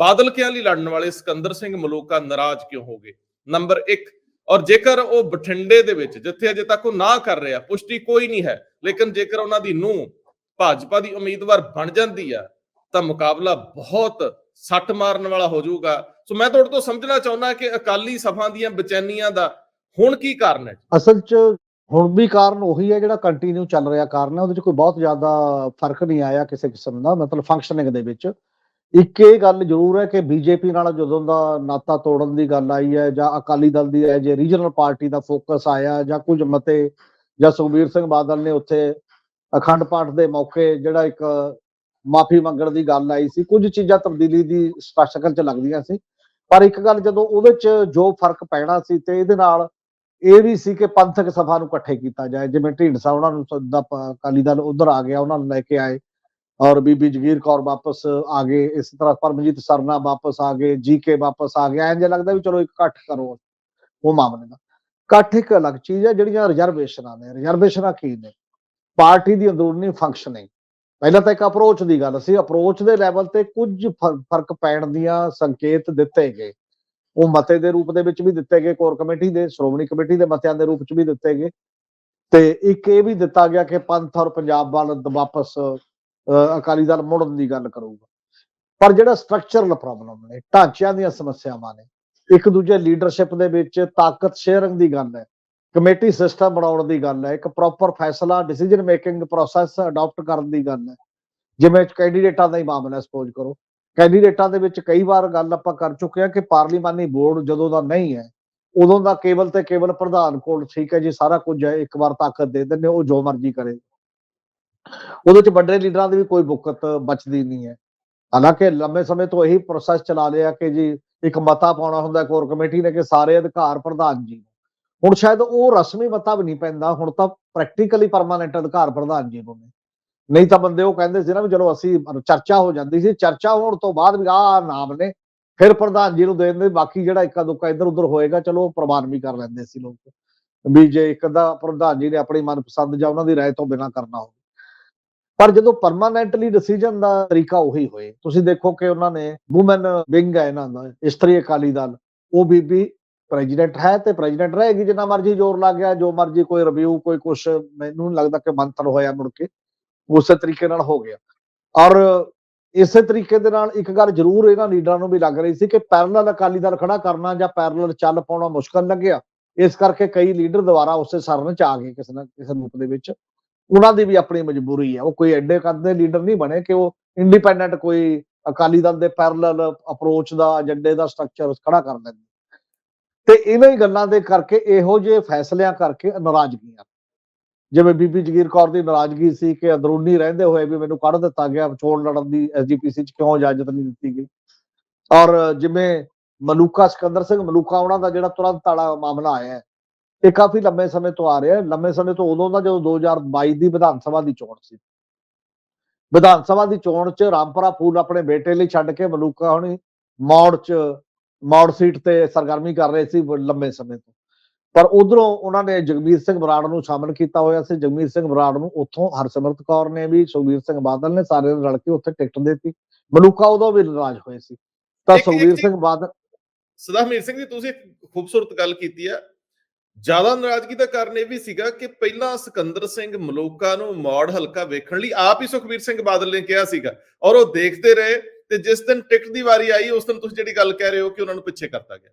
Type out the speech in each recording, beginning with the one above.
ਬਾਦਲ ਕਿਆਂ ਲਈ ਲੜਨ ਵਾਲੇ ਸਿਕੰਦਰ ਸਿੰਘ ਮਲੂਕਾ ਨਾਰਾਜ਼ ਕਿਉਂ ਹੋ ਗਏ? ਨੰਬਰ 1 ਔਰ ਜੇਕਰ ਉਹ ਬਠਿੰਡੇ ਦੇ ਵਿੱਚ, ਜਿੱਥੇ ਅਜੇ ਤੱਕ ਉਹ ਨਾ ਕਰ ਰਿਹਾ, ਪੁਸ਼ਟੀ ਕੋਈ ਨਹੀਂ ਹੈ, ਲੇਕਿਨ ਜੇਕਰ ਉਹਨਾਂ ਦੀ ਨੂੰ ਭਾਜਪਾ ਦੀ ਉਮੀਦਵਾਰ ਬਣ ਜਾਂਦੀ ਆ, ਤਾਂ ਮੁਕਾਬਲਾ ਬਹੁਤ ਸੱਟ ਮਾਰਨ ਵਾਲਾ ਹੋ ਜਾਊਗਾ। ਸੋ ਮੈਂ ਤੁਹਾਡੇ ਤੋਂ ਸਮਝਣਾ ਚਾਹੁੰਦਾ ਕਿ ਅਕਾਲੀ ਸਭਾ ਦੀਆਂ ਬੇਚੈਨੀਆਂ ਦਾ ਹੁਣ ਕੀ ਕਾਰਨ ਹੈ? ਅਸਲ 'ਚ ਹੁਣ ਵੀ ਕਾਰਨ ਉਹੀ ਹੈ ਜਿਹੜਾ ਕੰਟੀਨਿਊ ਚੱਲ ਰਿਹਾ ਕਾਰਨ ਹੈ, ਉਹਦੇ 'ਚ ਕੋਈ ਬਹੁਤ ਜ਼ਿਆਦਾ ਫ਼ਰਕ ਨਹੀਂ ਆਇਆ ਕਿਸੇ ਕਿਸਮ ਦਾ, ਮਤਲਬ ਫੰਕਸ਼ਨਿੰਗ ਦੇ ਵਿੱਚ। ਇੱਕ ਇਹ ਗੱਲ ਜ਼ਰੂਰ ਹੈ ਕਿ ਬੀਜੇਪੀ ਨਾਲ ਜਦੋਂ ਦਾ ਨਾਤਾ ਤੋੜਨ ਦੀ ਗੱਲ ਆਈ ਹੈ ਜਾਂ ਅਕਾਲੀ ਦਲ ਦੀ ਹੈ ਜੇ ਰੀਜਨਲ ਪਾਰਟੀ ਦਾ ਫੋਕਸ ਆਇਆ ਜਾਂ ਕੁਝ ਮਤੇ ਜਾਂ ਸੁਖਬੀਰ ਸਿੰਘ ਬਾਦਲ ਨੇ ਉੱਥੇ ਅਖੰਡ ਪਾਠ ਦੇ ਮੌਕੇ ਜਿਹੜਾ ਇੱਕ ਮਾਫੀ ਮੰਗਣ ਦੀ ਗੱਲ ਆਈ ਸੀ, ਕੁਝ ਚੀਜ਼ਾਂ ਤਬਦੀਲੀ ਦੀ ਸਪਸ਼ਟ ਸ਼ਕਲ 'ਚ ਲੱਗਦੀਆਂ ਸੀ। ਪਰ ਇੱਕ ਗੱਲ ਜਦੋਂ ਉਹਦੇ 'ਚ ਜੋ ਫ਼ਰਕ ਪੈਣਾ ਸੀ ਤੇ ਇਹਦੇ ਨਾਲ ਇਹ ਵੀ ਸੀ ਕਿ ਪੰਥਕ ਸਭਾ ਨੂੰ ਇਕੱਠੇ ਕੀਤਾ ਜਾਏ, ਜਿਵੇਂ ਢੀਂਡਸਾ ਉਹਨਾਂ ਨੂੰ ਸੱਦਾ ਅਕਾਲੀ ਦਲ ਉਧਰ ਆ ਗਿਆ, ਉਹਨਾਂ ਨੂੰ ਲੈ ਕੇ ਆਏ। ਔਰ ਬੀਬੀ ਜਗੀਰ ਕੌਰ ਵਾਪਸ ਆ ਗਏ, ਇਸ ਤਰ੍ਹਾਂ ਪਰਮਜੀਤ ਸਰਨਾ ਵਾਪਸ ਆ ਗਏ, ਜੀਕੇ ਵਾਪਸ ਆ ਗਏ ਇੰਜ ਲੱਗਦਾ ਵੀ ਚਲੋ ਇਕੱਠ ਕਰੋ ਉਹ ਮਾਮਲੇ ਦਾ। ਇਕੱਠ ਇੱਕ ਅਲੱਗ ਚੀਜ਼ ਹੈ, ਜਿਹੜੀਆਂ ਰਿਜ਼ਰਵੇਸ਼ਨਾਂ ਨੇ। ਰਿਜ਼ਰਵੇਸ਼ਨਾਂ ਕੀ ਨੇ? ਪਾਰਟੀ ਦੀ ਅੰਦਰੂਨੀ ਫੰਕਸ਼ਨਿੰਗ ਪਹਿਲਾਂ ਤਾਂ ਇੱਕ ਅਪਰੋਚ ਦੀ ਗੱਲ ਸੀ ਅਪਰੋਚ ਦੇ ਲੈਵਲ ਤੇ ਕੁਝ ਫਰ- ਫ਼ਰਕ ਪੈਣ ਦੀਆਂ ਸੰਕੇਤ ਦਿੱਤੇ ਗਏ। ਉਹ ਮਤੇ ਦੇ ਰੂਪ ਦੇ ਵਿੱਚ ਵੀ ਦਿੱਤੇ ਗਏ, ਕੋਰ ਕਮੇਟੀ ਦੇ, ਸ਼੍ਰੋਮਣੀ ਕਮੇਟੀ ਦੇ ਮਤਿਆਂ ਦੇ ਰੂਪ ਚ ਵੀ ਦਿੱਤੇ ਗਏ। ਤੇ ਇੱਕ ਇਹ ਵੀ ਦਿੱਤਾ ਗਿਆ ਕਿ ਪੰਥ ਔਰ ਪੰਜਾਬ ਵੱਲ ਵਾਪਸ ਅਕਾਲੀ ਦਲ ਮੁੜਨ ਦੀ ਗੱਲ ਕਰੂਗਾ। ਪਰ ਜਿਹੜਾ ਸਟਰਕਚਰਲ ਪ੍ਰੋਬਲਮ ਨੇ, ਢਾਂਚਿਆਂ ਦੀਆਂ ਸਮੱਸਿਆਵਾਂ ਨੇ, ਇੱਕ ਦੂਜੇ ਲੀਡਰਸ਼ਿਪ ਦੇ ਵਿੱਚ ਤਾਕਤ ਸ਼ੇਅਰਿੰਗ ਦੀ ਗੱਲ ਹੈ, ਕਮੇਟੀ ਸਿਸਟਮ ਬਣਾਉਣ ਦੀ ਗੱਲ ਹੈ, ਇੱਕ ਪ੍ਰੋਪਰ ਫੈਸਲਾ ਡਿਸੀਜਨ ਮੇਕਿੰਗ ਪ੍ਰੋਸੈਸ ਅਡਾਪਟ ਕਰਨ ਦੀ ਗੱਲ ਹੈ। ਜਿਵੇਂ ਕੈਂਡੀਡੇਟਾਂ ਦਾ ਹੀ ਮਾਮਲਾ ਸਪੋਜ਼ ਕਰੋ। ਕੈਂਡੀਡੇਟਾਂ ਦੇ ਵਿੱਚ ਕਈ ਵਾਰ ਗੱਲ ਆਪਾਂ ਕਰ ਚੁੱਕੇ ਹਾਂ ਕਿ ਪਾਰਲੀਮਾਨੀ ਬੋਰਡ ਜਦੋਂ ਦਾ ਨਹੀਂ ਹੈ, ਉਦੋਂ ਦਾ ਕੇਵਲ ਤੇ ਕੇਵਲ ਪ੍ਰਧਾਨ ਕੋਲ ਠੀਕ ਹੈ ਜੀ, ਸਾਰਾ ਕੁਝ ਹੈ, ਇੱਕ ਵਾਰ ਤਾਕਤ ਦੇ ਦਿੰਦੇ ਉਹ ਜੋ ਮਰਜ਼ੀ ਕਰੇ। ਉਹਦੇ ਚ ਵੱਡੇ ਲੀਡਰਾਂ ਦੀ ਵੀ ਕੋਈ ਬੁਕਤ ਬਚਦੀ ਨਹੀਂ ਹੈ। ਹਾਲਾਂਕਿ ਲੰਮੇ ਸਮੇਂ ਤੋਂ ਇਹੀ ਪ੍ਰੋਸੈਸ ਚਲਾ ਲਿਆ ਕਿ ਜੀ ਇੱਕ ਮਤਾ ਪਾਉਣਾ ਹੁੰਦਾ ਕੋਰ ਕਮੇਟੀ ਨੇ ਕਿ ਸਾਰੇ ਅਧਿਕਾਰ ਪ੍ਰਧਾਨ ਜੀ ਨੂੰ। ਹੁਣ ਸ਼ਾਇਦ ਉਹ ਰਸਮੀ ਮਤਾ ਵੀ ਨਹੀਂ ਪੈਂਦਾ, ਹੁਣ ਤਾਂ ਪ੍ਰੈਕਟੀਕਲੀ ਪਰਮਾਨੈਂਟ ਅਧਿਕਾਰ ਪ੍ਰਧਾਨ ਜੀ ਨੂੰ ਨਹੀਂ ਤਾਂ ਬੰਦੇ ਉਹ ਕਹਿੰਦੇ ਸੀ ਨਾ ਵੀ ਚਲੋ ਅਸੀਂ ਚਰਚਾ ਹੋ ਜਾਂਦੀ ਸੀ, ਚਰਚਾ ਹੋਣ ਤੋਂ ਬਾਅਦ ਵੀ ਆਹ ਨਾਮ ਨੇ, ਫਿਰ ਪ੍ਰਧਾਨ ਜੀ ਨੂੰ ਦੇ ਦਿੰਦੇ, ਬਾਕੀ ਜਿਹੜਾ ਇੱਕਾ ਦੁੱਕਾ ਇੱਧਰ ਉੱਧਰ ਹੋਏਗਾ, ਚਲੋ ਉਹ ਪ੍ਰਵਾਨ ਵੀ ਕਰ ਲੈਂਦੇ ਸੀ ਲੋਕ। ਵੀ ਜੇ ਇੱਕ ਦਾ ਪ੍ਰਧਾਨ ਜੀ ਨੇ ਆਪਣੀ ਮਨਪਸੰਦ ਜਾਂ ਉਹਨਾਂ ਦੀ ਰਾਏ ਤੋਂ ਬਿਨਾਂ ਕਰਨਾ ਹੋਵੇ। ਪਰ ਜਦੋਂ ਪਰਮਾਨੈਂਟਲੀ ਡਿਸੀਜਨ ਦਾ ਤਰੀਕਾ ਉਹੀ ਹੋਏ, ਤੁਸੀਂ ਦੇਖੋ ਕਿ ਉਹਨਾਂ ਨੇ ਔਮਨ ਵਿੰਗ ਹੈ ਇਹਨਾਂ ਦਾ, ਇਸਤਰੀ ਅਕਾਲੀ ਦਲ, ਉਹ ਬੀਬੀ ਪ੍ਰੈਜ਼ੀਡੈਂਟ ਹੈ ਤੇ ਪ੍ਰੈਜ਼ੀਡੈਂਟ ਰਹੇਗੀ ਜਿੰਨਾ ਮਰਜ਼ੀ ਜ਼ੋਰ ਲੱਗ ਗਿਆ, ਜੋ ਮਰਜ਼ੀ ਕੋਈ ਰਿਵਿਊ ਕੋਈ ਕੁਛ, ਮੈਨੂੰ ਲੱਗਦਾ ਕਿ ਮੰਤਰ ਹੋਇਆ ਮੁੜ ਕੇ, ਉਸੇ ਤਰੀਕੇ ਨਾਲ ਹੋ ਗਿਆ। ਔਰ ਇਸੇ ਤਰੀਕੇ ਦੇ ਨਾਲ ਇੱਕ ਗੱਲ ਜ਼ਰੂਰ ਇਹਨਾਂ ਲੀਡਰਾਂ ਨੂੰ ਵੀ ਲੱਗ ਰਹੀ ਸੀ ਕਿ ਪੈਰਲਲ ਅਕਾਲੀ ਦਲ ਖੜਾ ਕਰਨਾ ਜਾਂ ਪੈਰਲਲ ਚੱਲ ਪਾਉਣਾ ਮੁਸ਼ਕਲ ਲੱਗਿਆ। ਇਸ ਕਰਕੇ ਕਈ ਲੀਡਰ ਦੁਬਾਰਾ ਉਸੇ ਸਰਨ ਚ ਆ ਗਏ ਕਿਸੇ ਨਾ ਕਿਸੇ ਰੂਪ ਦੇ ਵਿੱਚ। ਉਹਨਾਂ ਦੀ ਵੀ ਆਪਣੀ ਮਜਬੂਰੀ ਹੈ। ਉਹ ਕੋਈ ਐਡੇ ਕਰਦੇ ਲੀਡਰ ਨਹੀਂ ਬਣੇ ਕਿ ਉਹ ਇੰਡੀਪੈਂਡੈਂਟ ਕੋਈ ਅਕਾਲੀ ਦਲ ਦੇ ਪੈਰਲਲ ਅਪਰੋਚ ਦਾ ਏਜੰਡੇ ਦਾ ਸਟਰਕਚਰ ਖੜਾ ਕਰ ਲੈਂਦੇ ਤੇ ਇਹਨਾਂ ਹੀ ਗੱਲਾਂ ਦੇ ਕਰਕੇ ਇਹੋ ਜਿਹੇ ਫੈਸਲਿਆਂ ਕਰਕੇ ਨਾਰਾਜ਼ਗੀਆਂ ਜਿਵੇਂ ਬੀਬੀ ਜਗੀਰ ਕੌਰ ਦੀ ਨਾਰਾਜ਼ਗੀ ਸੀ ਕਿ ਅੰਦਰੂਨੀ ਰਹਿੰਦੇ ਹੋਏ ਵੀ ਮੈਨੂੰ ਕੱਢ ਦਿੱਤਾ ਗਿਆ ਚੋਣ ਲੜਨ ਦੀ ਐਸਜੀਪੀਸੀ ਚ ਕਿਉਂ ਇਜਾਜ਼ਤ ਨਹੀਂ ਦਿੱਤੀ ਗਈ। ਔਰ ਜਿਵੇਂ ਮਲੂਕਾ ਸਿਕੰਦਰ ਸਿੰਘ ਮਲੂਕਾ, ਉਹਨਾਂ ਦਾ ਜਿਹੜਾ ਤੁਰੰਤ ਵਾਲਾ ਮਾਮਲਾ ਆਇਆ ਇਹ ਕਾਫੀ ਲੰਮੇ ਸਮੇਂ ਤੋਂ ਆ ਰਿਹਾ ਹੈ। ਲੰਮੇ ਸਮੇਂ ਤੋਂ ਉਦੋਂ ਦਾ ਜਦੋਂ 2022 ਦੀ ਵਿਧਾਨ ਸਭਾ ਦੀ ਚੋਣ ਸੀ। ਵਿਧਾਨ ਸਭਾ ਦੀ ਚੋਣ ਚ ਰਾਮਪੁਰਾ ਫੂਲ ਆਪਣੇ ਬੇਟੇ ਲਈ ਛੱਡ ਕੇ ਮਲੂਕਾ ਹੁਣੀ ਮੌੜ ਚ ਮੌੜ ਸੀਟ ਤੇ ਸਰਗਰਮੀ ਕਰ ਰਹੇ ਸੀ ਲੰਮੇ ਸਮੇਂ ਤੋਂ। ਪਰ ਉਧਰੋਂ ਉਹਨਾਂ ਨੇ ਜਗਮੀਤ ਸਿੰਘ ਬਰਾੜ ਨੂੰ ਸ਼ਾਮਲ ਕੀਤਾ ਹੋਇਆ ਸੀ। ਜਗਮੀਤ ਸਿੰਘ ਬਰਾੜ ਨੂੰ ਉੱਥੋਂ ਹਰਸਿਮਰਤ ਕੌਰ ਨੇ ਵੀ ਸੁਖਬੀਰ ਸਿੰਘ ਬਾਦਲ ਨੇ ਸਾਰਿਆਂ ਨੇ ਰਲ ਕੇ ਉੱਥੇ ਟਿਕਟ ਦਿੱਤੀ। ਮਲੂਕਾ ਉਦੋਂ ਵੀ ਨਾਰਾਜ਼ ਹੋਏ ਸੀ। ਤਾਂ ਚੀਜ਼- ਸਿੰਘ ਬਾਦਲ ਸਦਾਮੀਰ ਸਿੰਘ ਜੀ ਤੁਸੀਂ ਖੂਬਸੂਰਤ ਗੱਲ ਕੀਤੀ ਆ। ਜ਼ਿਆਦਾ ਨਾਰਾਜ਼ਗੀ ਦਾ ਕਾਰਨ ਇਹ ਵੀ ਸੀਗਾ ਕਿ ਪਹਿਲਾਂ ਸਿਕੰਦਰ ਸਿੰਘ ਮਲੋਕਾ ਨੂੰ ਮੌੜ ਹਲਕਾ ਵੇਖਣ ਲਈ ਆਪ ਹੀ ਸੁਖਬੀਰ ਸਿੰਘ ਬਾਦਲ ਨੇ ਕਿਹਾ ਸੀਗਾ ਔਰ ਉਹ ਦੇਖਦੇ ਰਹੇ ਤੇ ਜਿਸ ਦਿਨ ਟਿਕਟ ਦੀ ਵਾਰੀ ਆਈ, ਉਸ ਦਿਨ ਤੁਸੀਂ ਜਿਹੜੀ ਗੱਲ ਕਹਿ ਰਹੇ ਹੋ ਕਿ ਉਹਨਾਂ ਨੂੰ ਪਿੱਛੇ ਕਰਤਾ ਗਿਆ।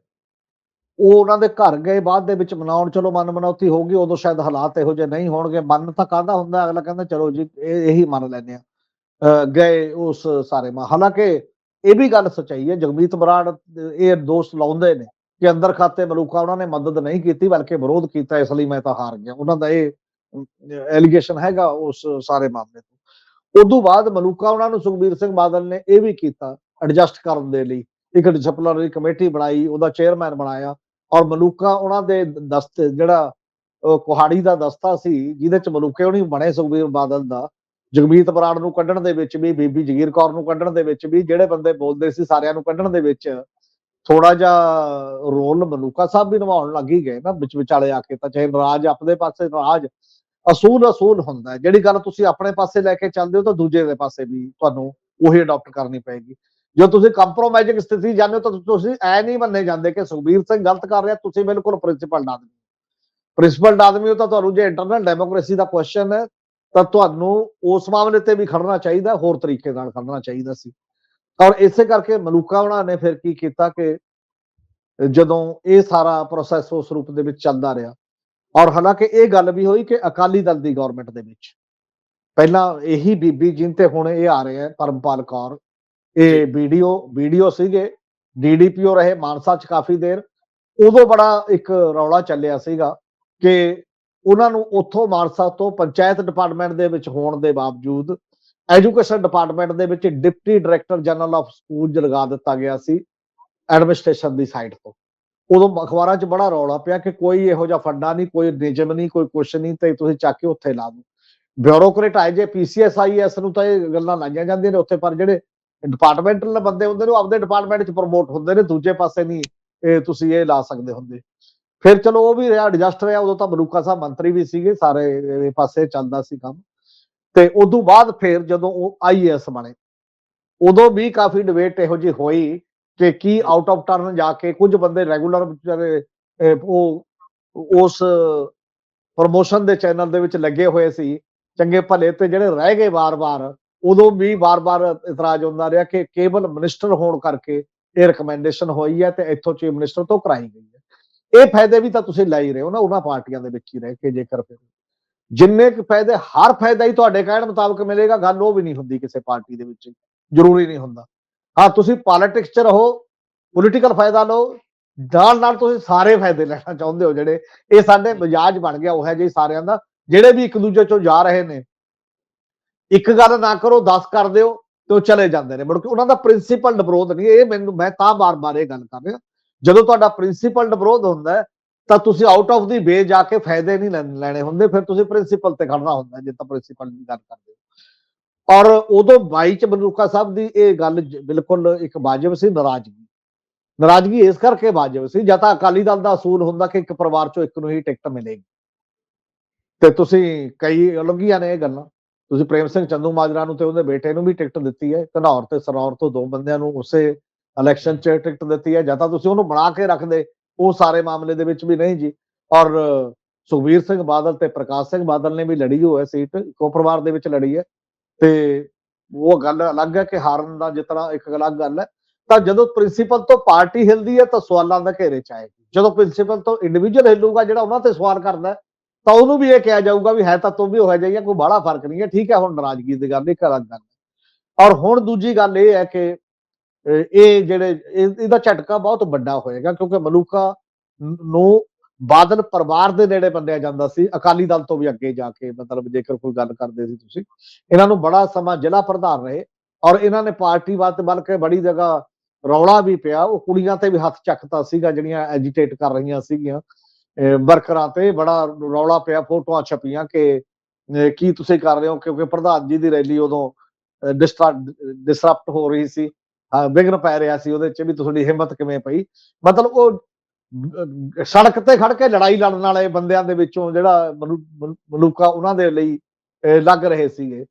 ਉਹ ਉਹਨਾਂ ਦੇ ਘਰ ਗਏ, ਬਾਅਦ ਦੇ ਵਿੱਚ ਮਨਾਉਣ, ਚਲੋ ਮਨ ਮਨੌਤੀ ਹੋ ਗਈ, ਉਦੋਂ ਸ਼ਾਇਦ ਹਾਲਾਤ ਇਹੋ ਜਿਹੇ ਨਹੀਂ ਹੋਣਗੇ। ਮਨ ਤਾਂ ਕਾਹਦਾ ਹੁੰਦਾ? ਅਗਲਾ ਕਹਿੰਦਾ, ਚਲੋ ਜੀ, ਇਹ, ਇਹੀ ਮੰਨ ਲੈਂਦੇ ਆ ਅਹ ਗਏ ਉਸ ਸਾਰੇ ਮਾ ਹਾਲਾਂਕਿ ਇਹ ਵੀ ਗੱਲ ਸੱਚਾਈ ਹੈ, ਜਗਮੀਤ ਬਰਾੜ, ਇਹ ਦੋਸਤ ਲਾਉਂਦੇ ਨੇ। ਕਿ ਅੰਦਰ ਖਾਤੇ ਮਲੂਕਾ ਉਹਨਾਂ ਨੇ ਮਦਦ ਨਹੀਂ ਕੀਤੀ, ਬਲਕਿ ਵਿਰੋਧ ਕੀਤਾ, ਇਸ ਲਈ ਮੈਂ ਤਾਂ ਹਾਰ ਗਿਆ। ਉਹਨਾਂ ਦਾ ਇਹ ਐਲੀਗੇਸ਼ਨ ਹੈਗਾ ਉਸ ਸਾਰੇ ਮਾਮਲੇ ਤੋਂ। ਉਦੋਂ ਬਾਅਦ ਮਲੂਕਾ ਉਹਨਾਂ ਨੂੰ ਸੁਖਬੀਰ ਸਿੰਘ ਬਾਦਲ ਨੇ ਇਹ ਵੀ ਕੀਤਾ ਐਡਜਸਟ ਕਰਨ ਦੇ ਲਈ। ਇੱਕ ਡਿਸਪਲਿਨਰੀ ਕਮੇਟੀ ਬਣਾਈ, ਉਹਦਾ ਚੇਅਰਮੈਨ ਬਣਾਇਆ ਔਰ ਮਲੂਕਾ ਉਹਨਾਂ ਦੇ ਦਸਤ, ਜਿਹੜਾ ਕੁਹਾੜੀ ਦਾ ਦਸਤਾ ਸੀ, ਜਿਹਦੇ ਚ ਮਲੂਕੇ ਉਹਨੀ ਬਣੇ ਸੁਖਬੀਰ ਬਾਦਲ ਦਾ, ਜਗਮੀਤ ਬਰਾੜ ਨੂੰ ਕੱਢਣ ਦੇ ਵਿੱਚ ਵੀ, ਬੀਬੀ ਜਗੀਰ ਕੌਰ ਨੂੰ ਕੱਢਣ ਦੇ ਵਿੱਚ ਵੀ, ਜਿਹੜੇ ਬੰਦੇ ਬੋਲਦੇ ਸੀ ਸਾਰਿਆਂ ਨੂੰ ਕੱਢਣ ਦੇ ਵਿੱਚ ਥੋੜਾ ਜਿਹਾ ਰੋਲ ਮਲੂਕਾ ਸਾਹਿਬ ਵੀ ਨਿਭਾਉਣ ਲੱਗ ਹੀ ਗਏ ਨਾ, ਵਿੱਚ ਵਿਚਾਲੇ ਆ ਕੇ ਤਾਂ ਚਾਹੇ ਰਾਜ ਆਪਣੇ ਪਾਸੇ, ਰਾਜ ਅਸੂਲ ਅਸੂਲ ਹੁੰਦਾ ਹੈ। ਜਿਹੜੀ ਗੱਲ ਤੁਸੀਂ ਆਪਣੇ ਪਾਸੇ ਲੈ ਕੇ ਚੱਲਦੇ ਹੋ ਤਾਂ ਦੂਜੇ ਦੇ ਪਾਸੇ ਵੀ ਤੁਹਾਨੂੰ ਉਹੀ ਅਡਾਪਟ ਕਰਨੀ ਪਏਗੀ। ਜੇ ਤੁਸੀਂ ਕੰਪਰੋਮਾਈਜ਼ਿੰਗ ਸਥਿਤੀ ਜਾਂਦੇ ਹੋ ਤਾਂ ਤੁਸੀਂ ਐ ਨਹੀਂ ਮੰਨੇ ਜਾਂਦੇ ਕਿ ਸੁਖਬੀਰ ਸਿੰਘ ਗਲਤ ਕਰ ਰਿਹਾ, ਤੁਸੀਂ ਬਿਲਕੁਲ ਪ੍ਰਿੰਸੀਪਲ ਆਦਮੀ ਪ੍ਰਿੰਸੀਪਲ ਆਦਮੀ ਹੋ ਤਾਂ ਤੁਹਾਨੂੰ ਜੇ ਇੰਟਰਨਲ ਡੈਮੋਕ੍ਰੇਸੀ ਦਾ ਕੁਐਸਚਨ ਹੈ ਤਾਂ ਤੁਹਾਨੂੰ ਉਸ ਮਾਮਲੇ ਤੇ ਵੀ ਖੜਨਾ ਚਾਹੀਦਾ, ਹੋਰ ਤਰੀਕੇ ਨਾਲ ਖੜਨਾ ਚਾਹੀਦਾ ਸੀ। ਔਰ ਇਸੇ ਕਰਕੇ ਮਲੂਕਾ ਉਹਨਾਂ ਨੇ ਫਿਰ ਕੀ ਕੀਤਾ ਕਿ ਜਦੋਂ ਇਹ ਸਾਰਾ ਪ੍ਰੋਸੈਸ ਉਸ ਰੂਪ ਦੇ ਵਿੱਚ ਚੱਲਦਾ ਰਿਹਾ ਔਰ ਹਾਲਾਂਕਿ ਇਹ ਗੱਲ ਵੀ ਹੋਈ ਕਿ ਅਕਾਲੀ ਦਲ ਦੀ ਗਵਰਨਮੈਂਟ ਦੇ ਵਿੱਚ। ਪਹਿਲਾਂ ਇਹੀ ਬੀਬੀ ਜਿਨ ਤੇ ਹੁਣ ਇਹ ਆ ਰਹੇ ਹੈ ਪਰਮਪਾਲ ਕੌਰ। ਇਹ ਵੀਡੀਓ ਵੀਡੀਓ ਸੀਗੇ ਡੀਡੀਪੀਓ ਰਹੇ ਮਾਨਸਾ ਚ ਕਾਫੀ ਦੇਰ। ਉਦੋਂ ਬੜਾ ਇੱਕ ਰੌਲਾ ਚੱਲਿਆ ਸੀਗਾ ਕਿ ਉਹਨਾਂ ਨੂੰ ਉੱਥੋਂ ਮਾਨਸਾ ਤੋਂ ਪੰਚਾਇਤ ਡਿਪਾਰਟਮੈਂਟ ਦੇ ਵਿੱਚ ਹੋਣ ਦੇ ਬਾਵਜੂਦ ਐਜੂਕੇਸ਼ਨ ਡਿਪਾਰਟਮੈਂਟ ਦੇ ਵਿੱਚ deputy director general of schools ਲਗਾ ਦਿੱਤਾ ਗਿਆ ਸੀ ਐਡਮਿਨਿਸਟ੍ਰੇਸ਼ਨ ਦੀ ਸਾਈਡ ਤੋਂ। ਉਦੋਂ ਅਖਬਾਰਾਂ 'ਚ ਬੜਾ ਰੌਲਾ ਪਿਆ ਕਿ ਕੋਈ ਇਹੋ ਜਿਹਾ ਫੰਡਾ ਨਹੀਂ, ਕੋਈ ਨਿਯਮ ਨਹੀਂ, ਕੋਈ ਕੁਛ ਨਹੀਂ ਤੇ ਤੁਸੀਂ ਚੱਕ ਕੇ ਉੱਥੇ ਲਾ ਦਿਓ। ਬਿਊਰੋਕਰੇਟ ਆਏ ਜੇ ਪੀਸੀਐਸ ਆਈਐਸ ਨੂੰ ਤਾਂ ਇਹ ਗੱਲਾਂ ਲਾਈਆਂ ਜਾਂਦੀਆਂ ਨੇ ਉੱਥੇ, ਪਰ ਜਿਹੜੇ ਡਿਪਾਰਟਮੈਂਟਲ ਬੰਦੇ ਹੁੰਦੇ ਨੇ ਉਹ ਆਪਦੇ ਡਿਪਾਰਟਮੈਂਟ 'ਚ ਪ੍ਰਮੋਟ ਹੁੰਦੇ ਨੇ, ਦੂਜੇ ਪਾਸੇ ਨਹੀਂ ਇਹ ਤੁਸੀਂ ਇਹ ਲਾ ਸਕਦੇ ਹੁੰਦੇ। ਫਿਰ ਚਲੋ ਉਹ ਵੀ ਰਿਹਾ ਐਡਜਸਟ ਰਿਹਾ ਉਦੋਂ ਤਾਂ ਮਲੂਕਾ ਸਾਹਿਬ ਮੰਤਰੀ ਵੀ ਸੀਗੇ, ਸਾਰੇ ਪਾਸੇ ਚੱਲਦਾ ਸੀ ਕੰਮ। ਤੇ ਉਦੋਂ ਬਾਅਦ ਫਿਰ ਜਦੋਂ ਉਹ ਆਈਐਸ ਬਣੇ। ਉਦੋਂ ਵੀ ਕਾਫੀ ਡਿਬੇਟ ਇਹੋ ਜਿਹੀ ਹੋਈ ਕਿ ਕੀ ਆਊਟ ਆਫ ਟਰਨ ਜਾ ਕੇ ਕੁਝ ਬੰਦੇ ਰੈਗੂਲਰ ਵਿਚਾਰੇ ਉਹ, ਉਸ ਪ੍ਰੋਮੋਸ਼ਨ ਦੇ ਚੈਨਲ ਦੇ ਵਿੱਚ ਲੱਗੇ ਹੋਏ ਸੀ। ਚੰਗੇ ਭਲੇ ਤੇ ਜਿਹੜੇ ਰਹਿ ਗਏ ਵਾਰ-ਵਾਰ, ਉਦੋਂ ਵੀ ਵਾਰ-ਵਾਰ ਇਤਰਾਜ਼ ਹੁੰਦਾ ਰਿਹਾ ਕਿ ਕੇਵਲ ਮਿਨਿਸਟਰ ਹੋਣ ਕਰਕੇ ਇਹ ਰეკਮੈਂਡੇਸ਼ਨ ਹੋਈ ਹੈ ਤੇ ਇੱਥੋਂ ਚੀਫ ਮਿਨਿਸਟਰ ਤੋਂ ਕਰਾਈ ਗਈ ਹੈ। ਇਹ ਫਾਇਦੇ ਵੀ ਤਾਂ ਤੁਸੀਂ ਲੈ ਹੀ ਰਹੇ ਹੋ ਨਾ, ਉਹਨਾਂ ਪਾਰਟੀਆਂ ਦੇ ਵਿੱਚ ਹੀ ਰਹਿ ਕੇ ਜੇਕਰ ਫਿਰ ਜਿੰਨੇ ਕੁ ਫਾਇਦੇ ਹਰ ਫਾਇਦਾ ਹੀ ਤੁਹਾਡੇ ਕਹਿਣ ਮੁਤਾਬਕ ਮਿਲੇਗਾ ਗੱਲ ਉਹ ਵੀ ਨਹੀਂ ਹੁੰਦੀ ਕਿਸੇ ਪਾਰਟੀ ਦੇ ਵਿੱਚ ਜ਼ਰੂਰੀ ਨਹੀਂ ਹੁੰਦਾ। ਹਾਂ ਤੁਸੀਂ ਪੋਲਿਟਿਕਸ 'ਚ ਰਹੋ ਪੋਲੀਟੀਕਲ ਫਾਇਦਾ ਲਓ ਨਾਲ ਨਾਲ ਤੁਸੀਂ ਸਾਰੇ ਫਾਇਦੇ ਲੈਣਾ ਚਾਹੁੰਦੇ ਹੋ ਜਿਹੜੇ ਇਹ ਸਾਡੇ ਮਜਾਜ ਬਣ ਗਿਆ ਉਹ ਹੈ ਜੀ ਸਾਰਿਆਂ ਦਾ ਜਿਹੜੇ ਵੀ ਇੱਕ ਦੂਜੇ ਚੋਂ ਜਾ ਰਹੇ ਨੇ। ਇੱਕ ਗੱਲ ਨਾ ਕਰੋ 10 ਕਰ ਦਿਓ ਤੇ ਉਹ ਚਲੇ ਜਾਂਦੇ ਨੇ ਮੁੜ ਕੇ ਉਹਨਾਂ ਦਾ ਪ੍ਰਿੰਸੀਪਲ ਵਿਰੋਧ ਨਹੀਂ ਇਹ ਮੈਨੂੰ ਮੈਂ ਤਾਂ ਬਾਰ-ਬਾਰ ਇਹ ਗੱਲ ਕਰ ਰਿਹਾ। ਜਦੋਂ ਤੁਹਾਡਾ ਪ੍ਰਿੰਸੀਪਲ ਵਿਰੋਧ ਹੁੰਦਾ ਹੈ, ਤਾਂ ਤੁਸੀਂ ਆਊਟ ਆਫ ਦੀ ਵੇ ਜਾ ਕੇ ਫਾਇਦੇ ਨਹੀਂ ਲੈਣ- ਲੈਣੇ ਹੁੰਦੇ, ਫਿਰ ਤੁਸੀਂ ਪ੍ਰਿੰਸੀਪਲ ਤੇ ਖੜਨਾ ਹੁੰਦਾ ਜੇ ਤਾਂ ਪ੍ਰਿੰਸੀਪਲ ਦੀ ਗੱਲ ਕਰਦੇ ਹੋ। ਔਰ ਉਦੋਂ ਬਾਈ ਚ ਬਨੂਕਾ ਸਾਹਿਬ ਦੀ ਇਹ ਗੱਲ ਬਿਲਕੁਲ ਇੱਕ ਵਾਜਬ ਸੀ ਨਾਰਾਜ਼ਗੀ ਨਾਰਾਜ਼ਗੀ ਇਸ ਕਰਕੇ ਵਾਜਬ ਸੀ, ਜਾਂ ਤਾਂ ਅਕਾਲੀ ਦਲ ਦਾ ਅਸੂਲ ਹੁੰਦਾ ਕਿ ਇੱਕ ਪਰਿਵਾਰ ਚੋਂ ਇੱਕ ਨੂੰ ਹੀ ਟਿਕਟ ਮਿਲੇਗੀ। ਤੇ ਤੁਸੀਂ ਕਈ ਅਲੱਗੀਆਂ ਨੇ ਇਹ ਗੱਲਾਂ। ਤੁਸੀਂ ਪ੍ਰੇਮ ਸਿੰਘ ਚੰਦੂ ਮਾਜਰਾ ਨੂੰ ਤੇ ਉਹਦੇ ਬੇਟੇ ਨੂੰ ਵੀ ਟਿਕਟ ਦਿੱਤੀ ਹੈ, ਘਨੌਰ ਤੇ ਸਰੌਰ ਤੋਂ ਦੋ ਬੰਦਿਆਂ ਨੂੰ ਉਸੇ ਇਲੈਕਸ਼ਨ 'ਚ ਟਿਕਟ ਦਿੱਤੀ ਹੈ, ਜਾਂ ਤਾਂ ਤੁਸੀਂ ਉਹਨੂੰ ਬਣਾ ਕੇ ਰੱਖਦੇ ਉਹ ਸਾਰੇ ਮਾਮਲੇ ਦੇ ਵਿੱਚ ਵੀ ਨਹੀਂ ਜੀ। ਔਰ ਸੁਖਬੀਰ ਸਿੰਘ ਬਾਦਲ ਤੇ ਪ੍ਰਕਾਸ਼ ਸਿੰਘ ਬਾਦਲ ਨੇ ਵੀ ਲੜੀ ਹੋਇਆ ਸੀਟ, ਇੱਕੋ ਪਰਿਵਾਰ ਦੇ ਵਿੱਚ ਲੜੀ ਹੈ। ਤੇ ਉਹ ਗੱਲ ਅਲੱਗ ਹੈ ਕਿ ਹਾਰਨ ਦਾ ਜਿਤਨਾ ਇੱਕ ਅਲੱਗ ਗੱਲ ਹੈ। ਤਾਂ ਜਦੋਂ ਪ੍ਰਿੰਸੀਪਲ ਤੋਂ ਪਾਰਟੀ ਹਿਲਦੀ ਹੈ ਤਾਂ ਸਵਾਲਾਂ ਦਾ ਘੇਰੇ ਚ ਆਏਗੀ। ਜਦੋਂ ਪ੍ਰਿੰਸੀਪਲ ਤੋਂ ਇੰਡੀਵਿਜੂਅਲ ਹਿੱਲੂਗਾ ਜਿਹੜਾ ਉਹਨਾਂ ਤੇ ਸਵਾਲ ਕਰਦਾ ਤਾਂ ਉਹਨੂੰ ਵੀ ਇਹ ਕਿਹਾ ਜਾਊਗਾ ਵੀ ਹੈ ਤਾਂ ਤੂੰ ਵੀ ਹੋਇਆ ਜਾਈਏ ਕੋਈ ਬੜਾ ਫ਼ਰਕ ਨਹੀਂ ਹੈ, ਠੀਕ ਹੈ, ਹੁਣ ਨਾਰਾਜ਼ਗੀ ਦੀ ਗੱਲ ਇੱਕ ਅਲੱਗ ਗੱਲ ਹੈ। ਔਰ ਹੁਣ ਦੂਜੀ ਗੱਲ ਇਹ ਹੈ ਕਿ ਇਹ ਜਿਹੜੇ ਇਹਦਾ ਝਟਕਾ ਬਹੁਤ ਵੱਡਾ ਹੋਏਗਾ ਕਿਉਂਕਿ ਮਲੂਕਾ ਨੂੰ ਬਾਦਲ ਪਰਿਵਾਰ ਦੇ ਨੇੜੇ ਮੰਨਿਆ ਜਾਂਦਾ ਸੀ, ਅਕਾਲੀ ਦਲ ਤੋਂ ਵੀ ਅੱਗੇ ਜਾ ਕੇ ਮਤਲਬ ਜੇਕਰ ਕੋਈ ਗੱਲ ਕਰਦੇ ਸੀ ਤੁਸੀਂ, ਇਹਨਾਂ ਨੂੰ ਬੜਾ ਸਮਾਂ ਜ਼ਿਲ੍ਹਾ ਪ੍ਰਧਾਨ ਰਹੇ ਔਰ ਇਹਨਾਂ ਨੇ ਪਾਰਟੀ ਵਾਸਤੇ ਬਲਕਿ ਬੜੀ ਜਗ੍ਹਾ ਰੌਲਾ ਵੀ ਪਿਆ, ਉਹ ਕੁੜੀਆਂ ਤੇ ਵੀ ਹੱਥ ਚੱਕਤਾ ਸੀਗਾ, ਜਿਹੜੀਆਂ ਐਜੀਟੇਟ ਕਰ ਰਹੀਆਂ ਸੀਗੀਆਂ। ਵਰਕਰਾਂ ਤੇ ਬੜਾ ਰੌਲਾ ਪਿਆ, ਫੋਟੋਆਂ ਛਪੀਆਂ ਕਿ ਕੀ ਤੁਸੀਂ ਕਰ ਰਹੇ ਹੋ? ਕਿਉਂਕਿ ਪ੍ਰਧਾਨ ਜੀ ਦੀ ਰੈਲੀ ਉਦੋਂ ਡਿਸਰਪਟ ਹੋ ਰਹੀ ਸੀ। ਹਾਂ, ਵਿਘਨ ਪੈ ਰਿਹਾ ਸੀ ਉਹਦੇ ਚ ਵੀ ਤੁਹਾਡੀ ਹਿੰਮਤ ਕਿਵੇਂ ਪਈ? ਮਤਲਬ ਉਹ ਸੜਕ ਤੇ ਖੜ ਕੇ ਲੜਾਈ ਲੜਨ ਵਾਲੇ ਬੰਦਿਆਂ ਦੇ ਵਿੱਚੋਂ ਜਿਹੜਾ ਮਲੂ- ਮਲੂ- ਮਲੂਕਾ ਉਹਨਾਂ ਦੇ ਲਈ ਲੱਗ ਰਹੇ ਸੀਗੇ।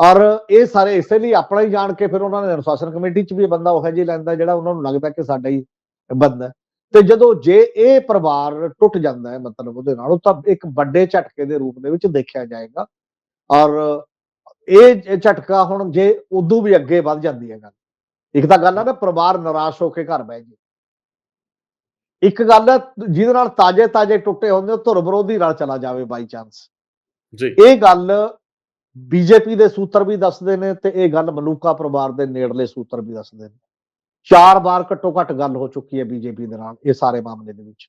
ਔਰ ਇਹ ਸਾਰੇ ਇਸੇ ਲਈ ਆਪਣਾ ਹੀ ਜਾਣ ਕੇ ਫਿਰ ਉਹਨਾਂ ਨੇ ਅਨੁਸ਼ਾਸਨ ਕਮੇਟੀ ਚ ਵੀ ਬੰਦਾ ਉਹ ਜਿਹਾ ਲੈਂਦਾ ਜਿਹੜਾ ਉਹਨਾਂ ਨੂੰ ਲੱਗਦਾ ਕਿ ਸਾਡਾ ਹੀ ਬੰਦਾ ਤੇ ਜਦੋਂ ਜੇ ਇਹ ਪਰਿਵਾਰ ਟੁੱਟ ਜਾਂਦਾ ਹੈ ਮਤਲਬ ਉਹਦੇ ਨਾਲ, ਉਹ ਤਾਂ ਇੱਕ ਵੱਡੇ ਝਟਕੇ ਦੇ ਰੂਪ ਦੇ ਵਿੱਚ ਦੇਖਿਆ ਜਾਏਗਾ। ਔਰ ਇਹ ਝਟਕਾ ਹੁਣ ਜੇ ਉਦੋਂ ਵੀ ਅੱਗੇ ਵੱਧ ਜਾਂਦੀ ਹੈ ਗੱਲ। ਇੱਕ ਤਾਂ ਗੱਲ ਹੈ ਨਾ ਪਰਿਵਾਰ ਨਿਰਾਸ਼ ਹੋ ਕੇ ਘਰ ਬਹਿ ਜੇ। ਇੱਕ ਗੱਲ ਹੈ ਜਿਹਦੇ ਨਾਲ ਤਾਜੇ ਤਾਜੇ ਟੁੱਟੇ ਹੁੰਦੇ ਧੁਰ ਵਿਰੋਧੀ ਨਾਲ ਚਲਾ ਜਾਵੇ ਬਾਈ ਚਾਂਸ ਜੀ। ਇਹ ਗੱਲ ਬੀਜੇਪੀ ਦੇ ਸੂਤਰ ਵੀ ਦੱਸਦੇ ਨੇ ਤੇ ਇਹ ਗੱਲ ਮਲੂਕਾ ਪਰਿਵਾਰ ਦੇ ਨੇੜਲੇ ਸੂਤਰ ਵੀ ਦੱਸਦੇ ਨੇ। ਚਾਰ ਵਾਰ ਘੱਟੋ ਘੱਟ ਗੱਲ ਹੋ ਚੁੱਕੀ ਹੈ ਬੀਜੇਪੀ ਦੇ ਨਾਲ ਇਹ ਸਾਰੇ ਮਾਮਲੇ ਦੇ ਵਿੱਚ।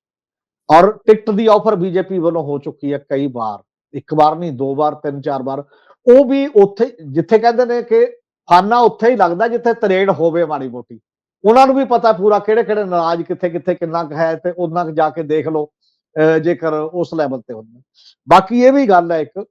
ਔਰ ਟਿਕਟ ਦੀ ਆਫਰ ਬੀਜੇਪੀ ਵੱਲੋਂ ਹੋ ਚੁੱਕੀ ਹੈ ਕਈ ਵਾਰ। ਇੱਕ ਵਾਰ ਨਹੀਂ ਦੋ ਵਾਰ ਤਿੰਨ ਚਾਰ ਵਾਰ। ਉਹ ਵੀ ਉੱਥੇ ਜਿੱਥੇ ਕਹਿੰਦੇ ਨੇ ਕਿ ਫਾਨਾ ਉੱਥੇ ਹੀ ਲੱਗਦਾ ਜਿੱਥੇ ਤਰੇੜ ਹੋਵੇ ਮਾੜੀ ਮੋਟੀ। ਉਹਨਾਂ ਨੂੰ ਵੀ ਪਤਾ ਪੂਰਾ ਕਿਹੜੇ ਕਿਹੜੇ ਨਾਰਾਜ਼ ਕਿੱਥੇ ਕਿੱਥੇ ਕਿੰਨਾ ਕੁ ਹੈ ਤੇ ਉਹਨਾਂ ਕੁ ਜਾ ਕੇ ਦੇਖ ਲਓ, ਅਹ ਜੇਕਰ ਉਸ ਲੈਵਲ ਤੇ ਹੁੰਦਾ। ਬਾਕੀ ਇਹ ਵੀ ਗੱਲ ਹੈ ਇੱਕ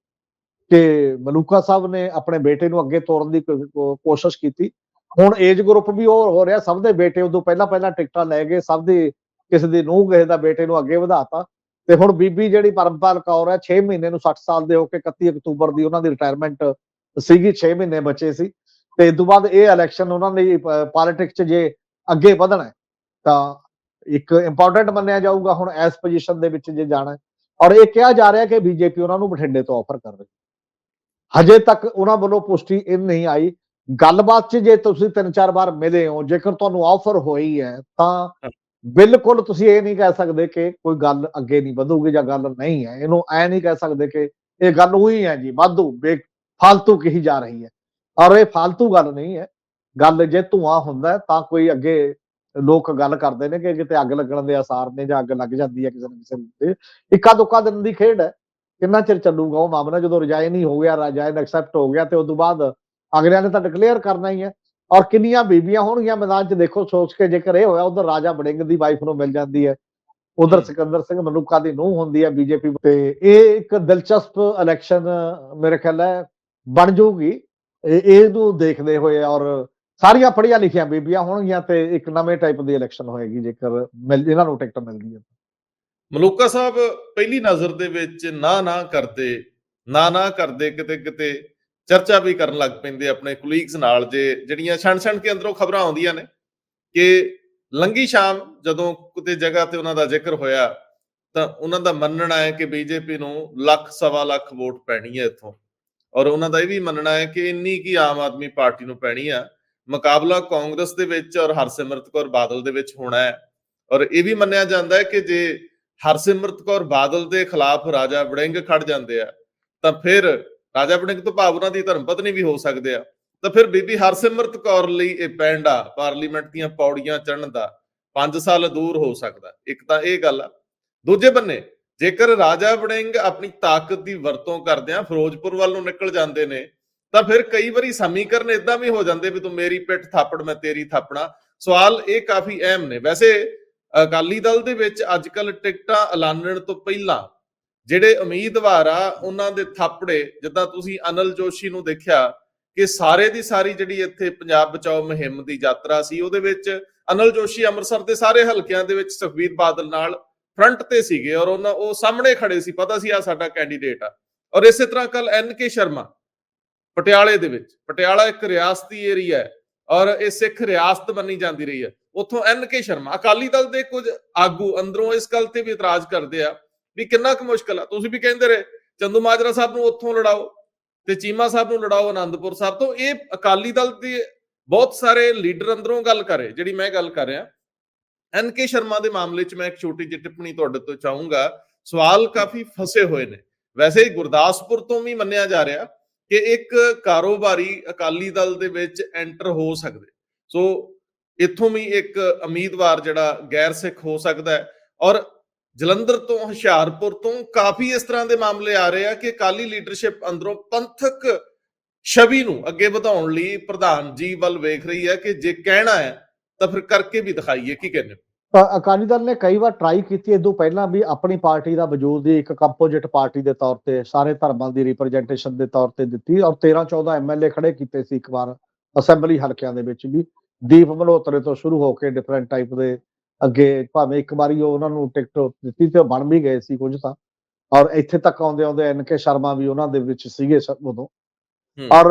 ਕਿ ਮਲੂਕਾ ਸਾਹਿਬ ਨੇ ਆਪਣੇ ਬੇਟੇ ਨੂੰ ਅੱਗੇ ਤੋਰਨ ਦੀ ਕੋਸ਼ਿਸ਼ ਕੀਤੀ। ਹੁਣ ਏਜ ਗਰੁੱਪ ਵੀ ਉਹ ਹੋ ਰਿਹਾ, ਸਭ ਦੇ ਬੇਟੇ ਉਦੋਂ ਪਹਿਲਾਂ ਪਹਿਲਾਂ ਟਿਕਟਾਂ ਲੈ ਗਏ, ਸਭ ਦੇ ਕਿਸੇ ਦੀ ਨੂੰਹ ਕਿਸੇ ਦਾ ਬੇਟੇ ਨੂੰ ਅੱਗੇ ਵਧਾਤਾ। ਤੇ ਹੁਣ ਬੀਬੀ ਜਿਹੜੀ ਪਰਮਪਾਲ ਕੌਰ ਹੈ 6 ਮਹੀਨੇ ਨੂੰ 60 ਸਾਲ ਦੇ ਹੋ ਕੇ 31 ਅਕਤੂਬਰ ਦੀ ਉਹਨਾਂ ਦੀ ਰਿਟਾਇਰਮੈਂਟ ਸੀਗੀ 6 ਮਹੀਨੇ ਬਚੇ ਸੀ। ਤੇ ਇਸ ਤੋਂ ਬਾਅਦ ਇਹ ਇਲੈਕਸ਼ਨ ਉਹਨਾਂ ਦੀ ਪੋਲਿਟਿਕਸ 'ਚ ਜੇ ਅੱਗੇ ਵਧਣਾ ਤਾਂ ਇੱਕ ਇੰਪੋਰਟੈਂਟ ਮੰਨਿਆ ਜਾਊਗਾ ਹੁਣ ਇਸ ਪੋਜੀਸ਼ਨ ਦੇ ਵਿੱਚ ਜੇ ਜਾਣਾ। ਔਰ ਇਹ ਕਿਹਾ ਜਾ ਰਿਹਾ ਕਿ ਬੀਜੇਪੀ ਉਹਨਾਂ ਨੂੰ ਬਠਿੰਡੇ ਤੋਂ ਆਫਰ ਕਰ ਰਹੀ ਹੈ। ਹਜੇ ਤੱਕ ਉਹਨਾਂ ਵੱਲੋਂ ਪੁਸ਼ਟੀ ਇਹ ਨਹੀਂ ਆਈ ਗੱਲਬਾਤ 'ਚ ਜੇ ਤੁਸੀਂ ਤਿੰਨ ਚਾਰ ਵਾਰ ਮਿਲੇ ਹੋ ਜੇਕਰ ਤੁਹਾਨੂੰ ਆਫਰ ਹੋਈ ਹੈ ਤਾਂ ਬਿਲਕੁਲ ਤੁਸੀਂ ਇਹ ਨਹੀਂ ਕਹਿ ਸਕਦੇ ਕਿ ਕੋਈ ਗੱਲ ਅੱਗੇ ਨਹੀਂ ਵਧੂਗੀ ਜਾਂ ਗੱਲ ਨਹੀਂ ਹੈ ਇਹਨੂੰ ਐ ਨਹੀਂ ਕਹਿ ਸਕਦੇ ਕਿ ਇਹ ਗੱਲ ਉਹੀ ਹੈ ਜੀ ਵਾਧੂ ਬੇ ਫालतू ਕਹੀ ਜਾ ਰਹੀ ਹੈ ਔਰ ਇਹ ਫालतू ਗੱਲ ਨਹੀਂ ਹੈ। ਗੱਲ ਜੇ ਧੂਆਂ ਹੁੰਦਾ ਤਾਂ ਕੋਈ ਅੱਗੇ ਲੋਕ ਗੱਲ ਕਰਦੇ ਨੇ ਕਿ ਕਿਤੇ ਅੱਗ ਲੱਗਣ ਦੇ ਆਸਾਰ ਨੇ ਜਾਂ ਅੱਗ ਲੱਗ ਜਾਂਦੀ ਹੈ ਕਿਸੇ ਨਾ ਕਿਸੇ ਨੂੰ ਤੇ ਇੱਕਾ ਦੁੱਕਾ ਦਿਨ ਦੀ ਖੇਡ ਹੈ। ਕਿੰਨਾ ਚਿਰ ਚੱਲੂਗਾ ਉਹ ਮਾਮਲਾ? ਜਦੋਂ ਰਜਾਇਨ ਹੀ ਹੋ ਗਿਆ ਰਜਾਇਨ ਐਕਸੈਪਟ ਹੋ ਗਿਆ ਤੇ ਉਸ ਤੋਂ ਬਾਅਦ ਅਗਲਿਆਂ ਨੇ ਤਾਂ ਡਿਕਲੇਅਰ ਕਰਨਾ ਹੀ ਹੈ। ਔਰ ਕਿੰਨੀਆਂ ਬੀਬੀਆਂ ਹੋਣਗੀਆਂ ਮੈਦਾਨ 'ਚ ਦੇਖੋ ਸੋਚ ਕੇ ਜੇਕਰ ਇਹ ਹੋਇਆ ਉਧਰ ਰਾਜਾ ਬੜਿੰਗ ਦੀ ਵਾਈਫ ਨੂੰ ਮਿਲ ਜਾਂਦੀ ਹੈ। ਉਧਰ ਸਿਕੰਦਰ ਸਿੰਘ ਮਲੂਕਾ ਦੀ ਨੂੰਹ ਹੁੰਦੀ ਹੈ ਬੀਜੇਪੀ ਤੇ ਇਹ ਇੱਕ ਦਿਲਚਸਪ ਇਲੈਕਸ਼ਨ ਮੇਰੇ ਖਿਆਲ ਹੈ ਬਣ ਜਾਊਗੀ। ਇਹਨੂੰ ਦੇਖਦੇ ਹੋਏ ਔਰ ਸਾਰੀਆਂ ਪੜ੍ਹੀਆਂ ਲਿਖੀਆਂ ਬੀਬੀਆਂ ਹੋਣਗੀਆਂ ਤੇ ਇੱਕ ਨਵੇਂ ਟਾਈਪ ਦੀ ਇਲੈਕਸ਼ਨ ਹੋਏਗੀ ਜੇਕਰ ਇਹਨਾਂ ਨੂੰ ਟਿਕਟ ਮਿਲਦੀ ਹੈ। ਮਲੂਕਾ ਸਾਹਿਬ, ਪਹਿਲੀ ਨਜ਼ਰ ਦੇ ਵਿੱਚ ਨਾ ਨਾ ਕਰਦੇ, ਨਾ ਨਾ ਕਰਦੇ ਕਿਤੇ ਕਿਤੇ ਚਰਚਾ ਵੀ ਕਰਨ ਲੱਗ ਪੈਂਦੇ ਆਪਣੇ ਕੁਲੀਗਸ ਨਾਲ ਜੇ ਜਿਹੜੀਆਂ ਛਣ ਛਣ ਕੇ ਅੰਦਰੋਂ ਖਬਰਾਂ ਆਉਂਦੀਆਂ ਨੇ ਕਿ ਲੰਗੀ ਸ਼ਾਮ ਜਦੋਂ ਕਿਤੇ ਜਗ੍ਹਾ ਤੇ ਉਹਨਾਂ ਦਾ ਜ਼ਿਕਰ ਹੋਇਆ ਤਾਂ ਉਹਨਾਂ ਦਾ ਮੰਨਣਾ ਹੈ ਕਿ ਬੀਜੇਪੀ ਨੂੰ ਲੱਖ ਸਵਾ ਲੱਖ ਵੋਟ ਪੈਣੀ ਹੈ ਇੱਥੋਂ। ਔਰ ਉਹਨਾਂ ਦਾ ਇਹ ਵੀ ਮੰਨਣਾ ਹੈ ਕਿ ਇੰਨੀ ਕੀ ਆਮ ਆਦਮੀ ਪਾਰਟੀ ਨੂੰ ਪੈਣੀ ਆ। ਮੁਕਾਬਲਾ ਕਾਂਗਰਸ ਦੇ ਵਿੱਚ ਔਰ ਹਰਸਿਮਰਤ ਕੌਰ ਬਾਦਲ ਦੇ ਵਿੱਚ ਹੋਣਾ ਹੈ। ਔਰ ਇਹ ਵੀ ਮੰਨਿਆ ਜਾਂਦਾ ਹੈ ਕਿ ਜੇ ਹਰਸਿਮਰਤ ਕੌਰ ਬਾਦਲ ਦੇ ਖਿਲਾਫ ਰਾਜਾ ਵੜਿੰਗ ਖੜ ਜਾਂਦੇ ਆ, ਤਾਂ ਫਿਰ ਰਾਜਾ ਵੜਿੰਗ ਤੋਂ ਭਾਵ ਉਹਨਾਂ ਦੀ ਧਰਮ ਪਤਨੀ ਵੀ ਹੋ ਸਕਦੇ ਆ। ਤਾਂ ਫਿਰ ਬੀਬੀ ਹਰਸਿਮਰਤ ਕੌਰ ਲਈ ਇਹ ਪੈਂਡਾ, ਪਾਰਲੀਮੈਂਟ ਦੀਆਂ ਪੌੜੀਆਂ ਚੜ੍ਹਨ ਦਾ 5 ਸਾਲ ਦੂਰ ਹੋ ਸਕਦਾ। ਇੱਕ ਤਾਂ ਇਹ ਗੱਲ ਆ। ਦੂਜੇ ਬੰਨੇ ਜੇਕਰ ਰਾਜਾ ਵੜਿੰਗ ਆਪਣੀ ਤਾਕਤ ਦੀ ਵਰਤੋਂ ਕਰਦਿਆਂ ਫਿਰੋਜ਼ਪੁਰ ਵੱਲ ਨੂੰ ਨਿਕਲ ਜਾਂਦੇ ਨੇ, ਤਾਂ ਫਿਰ ਕਈ ਵਾਰੀ ਸਮੀਕਰਨ ਇਦਾਂ ਵੀ ਹੋ ਜਾਂਦੇ ਵੀ ਤੂੰ ਮੇਰੀ ਪਿੱਠ ਥਾਪੜ, ਮੈਂ ਤੇਰੀ ਥਾਪਣਾ ਸਵਾਲ ਇਹ ਕਾਫੀ ਅਹਿਮ ਨੇ। ਵੈਸੇ ਅਕਾਲੀ ਦਲ ਦੇ ਵਿੱਚ ਅੱਜ ਕੱਲ ਟਿਕਟਾਂ ਐਲਾਨਣ ਤੋਂ ਪਹਿਲਾਂ ਜਿਹੜੇ ਉਮੀਦਵਾਰ ਆ, ਉਹਨਾਂ ਦੇ ਥਾਪੜੇ, ਜਿੱਦਾਂ ਤੁਸੀਂ ਅਨਲ ਜੋਸ਼ੀ ਨੂੰ ਦੇਖਿਆ ਕਿ ਸਾਰੇ ਦੀ ਸਾਰੀ ਜਿਹੜੀ ਇੱਥੇ ਪੰਜਾਬ ਬਚਾਓ ਮੁਹਿੰਮ ਦੀ ਯਾਤਰਾ ਸੀ, ਉਹਦੇ ਵਿੱਚ ਅਨਲ ਜੋਸ਼ੀ ਅੰਮ੍ਰਿਤਸਰ ਦੇ ਸਾਰੇ ਹਲਕਿਆਂ ਦੇ ਵਿੱਚ ਸੁਖਬੀਰ ਬਾਦਲ ਨਾਲ ਫਰੰਟ ਤੇ ਸੀਗੇ ਔਰ ਉਹਨਾਂ, ਉਹ ਸਾਹਮਣੇ ਖੜੇ ਸੀ, ਪਤਾ ਸੀ ਆ ਸਾਡਾ ਕੈਂਡੀਡੇਟ ਆ। ਔਰ ਇਸੇ ਤਰ੍ਹਾਂ ਕੱਲ ਐਨ ਕੇ ਸ਼ਰਮਾ, ਪਟਿਆਲੇ ਦੇ ਵਿੱਚ, ਪਟਿਆਲਾ ਇੱਕ ਰਿਆਸਤੀ ਏਰੀਆ ਹੈ ਔਰ ਇਹ ਸਿੱਖ ਰਿਆਸਤ ਮੰਨੀ ਜਾਂਦੀ ਰਹੀ ਹੈ। ਉੱਥੋਂ ਐਨ ਕੇ ਸ਼ਰਮਾ, ਅਕਾਲੀ ਦਲ ਦੇ ਕੁਝ ਆਗੂ ਅੰਦਰੋਂ ਇਸ ਗੱਲ ਤੇ ਵੀ ਇਤਰਾਜ਼ ਕਰਦੇ ਆ ਵੀ ਕਿੰਨਾ ਕੁ ਮੁਸ਼ਕਲ ਆ। ਤੁਸੀਂ ਵੀ ਕਹਿੰਦੇ ਰਹੇ, ਚੰਦੂ ਮਾਜਰਾ ਸਾਹਿਬ ਨੂੰ ਉੱਥੋਂ ਲੜਾਓ ਤੇ ਚੀਮਾ ਸਾਹਿਬ ਨੂੰ ਲੜਾਓ ਆਨੰਦਪੁਰ ਸਾਹਿਬ ਤੋਂ। ਇਹ ਅਕਾਲੀ ਦਲ ਦੇ ਬਹੁਤ ਸਾਰੇ ਲੀਡਰ ਅੰਦਰੋਂ ਗੱਲ ਕਰੇ ਜਿਹੜੀ ਮੈਂ ਗੱਲ ਕਰ ਰਿਹਾ। ਐਨ ਕੇ ਸ਼ਰਮਾ ਦੇ ਮਾਮਲੇ 'ਚ ਮੈਂ ਇੱਕ ਛੋਟੀ ਜਿਹੀ ਟਿੱਪਣੀ ਤੁਹਾਡੇ ਤੋਂ ਚਾਹੂੰਗਾ। ਸਵਾਲ ਕਾਫੀ ਫਸੇ ਹੋਏ ਨੇ। ਵੈਸੇ ਗੁਰਦਾਸਪੁਰ ਤੋਂ ਵੀ ਮੰਨਿਆ ਜਾ ਰਿਹਾ ਕਿ ਇੱਕ ਕਾਰੋਬਾਰੀ ਅਕਾਲੀ ਦਲ ਦੇ ਵਿੱਚ ਐਂਟਰ ਹੋ ਸਕਦੇ। ਸੋ ਇੱਥੋਂ ਵੀ ਇੱਕ ਉਮੀਦਵਾਰ ਜਿਹੜਾ ਗੈਰ ਸਿੱਖ ਹੋ ਸਕਦਾ ਹੈ। ਔਰ ਜਲੰਧਰ ਤੋਂ ਹੁਸ਼ਿਆਰਪੁਰ ਤੋਂ ਕਾਫੀ ਇਸ ਤਰ੍ਹਾਂ ਦੇ ਮਾਮਲੇ ਆ ਰਹੇ ਆ ਕਿ ਅਕਾਲੀ ਲੀਡਰਸ਼ਿਪ ਅੰਦਰੋਂ ਪੰਥਕ ਛਵੀ ਨੂੰ ਅੱਗੇ ਵਧਾਉਣ ਲਈ ਪ੍ਰਧਾਨ ਜੀ ਵੱਲ ਵੇਖ ਰਹੀ ਹੈ ਕਿ ਜੇ ਕਹਿਣਾ ਹੈ ਤਾਂ ਫਿਰ ਕਰਕੇ ਵੀ ਦਿਖਾਈਏ ਕੀ ਕਹਿੰਦੇ ਅਕਾਲੀ ਦਲ ਨੇ ਕਈ ਵਾਰ ਟਰਾਈ ਕੀਤੀ ਇਦੋਂ ਪਹਿਲਾਂ ਵੀ ਆਪਣੀ ਪਾਰਟੀ ਦਾ ਵਜੂਦ ਦੀ ਇੱਕ ਕੰਪੋਜੀਟ ਪਾਰਟੀ ਦੇ ਤੌਰ ਤੇ ਸਾਰੇ ਧਰਮਾਂ ਦੀ ਰਿਪਰੈਜ਼ੈਂਟੇਸ਼ਨ ਦੇ ਤੌਰ ਤੇ ਦਿੱਤੀ ਔਰ 13 14 ਐਮਐਲਏ ਖੜੇ ਕੀਤੇ ਸੀ ਇੱਕ ਵਾਰ ਅਸੈਂਬਲੀ ਹਲਕਿਆਂ ਦੇ ਵਿੱਚ ਵੀ। ਦੀਪ ਮਲਹੋਤਰੇ ਤੋਂ ਸ਼ੁਰੂ ਹੋ ਕੇ ਡਿਫਰੈਂਟ ਟਾਈਪ ਦੇ ਅੱਗੇ ਭਾਵੇਂ ਇੱਕ ਵਾਰੀ ਉਹ ਉਹਨਾਂ ਨੂੰ ਟਿਕਟ ਦਿੱਤੀ ਤੇ ਉਹ ਬਣ ਵੀ ਗਏ ਸੀ ਕੁਝ ਤਾਂ। ਔਰ ਇੱਥੇ ਤੱਕ ਆਉਂਦੇ ਆਉਂਦੇ ਐਨ ਕੇ ਸ਼ਰਮਾ ਵੀ ਉਹਨਾਂ ਦੇ ਵਿੱਚ ਸੀਗੇ ਉਦੋਂ। ਔਰ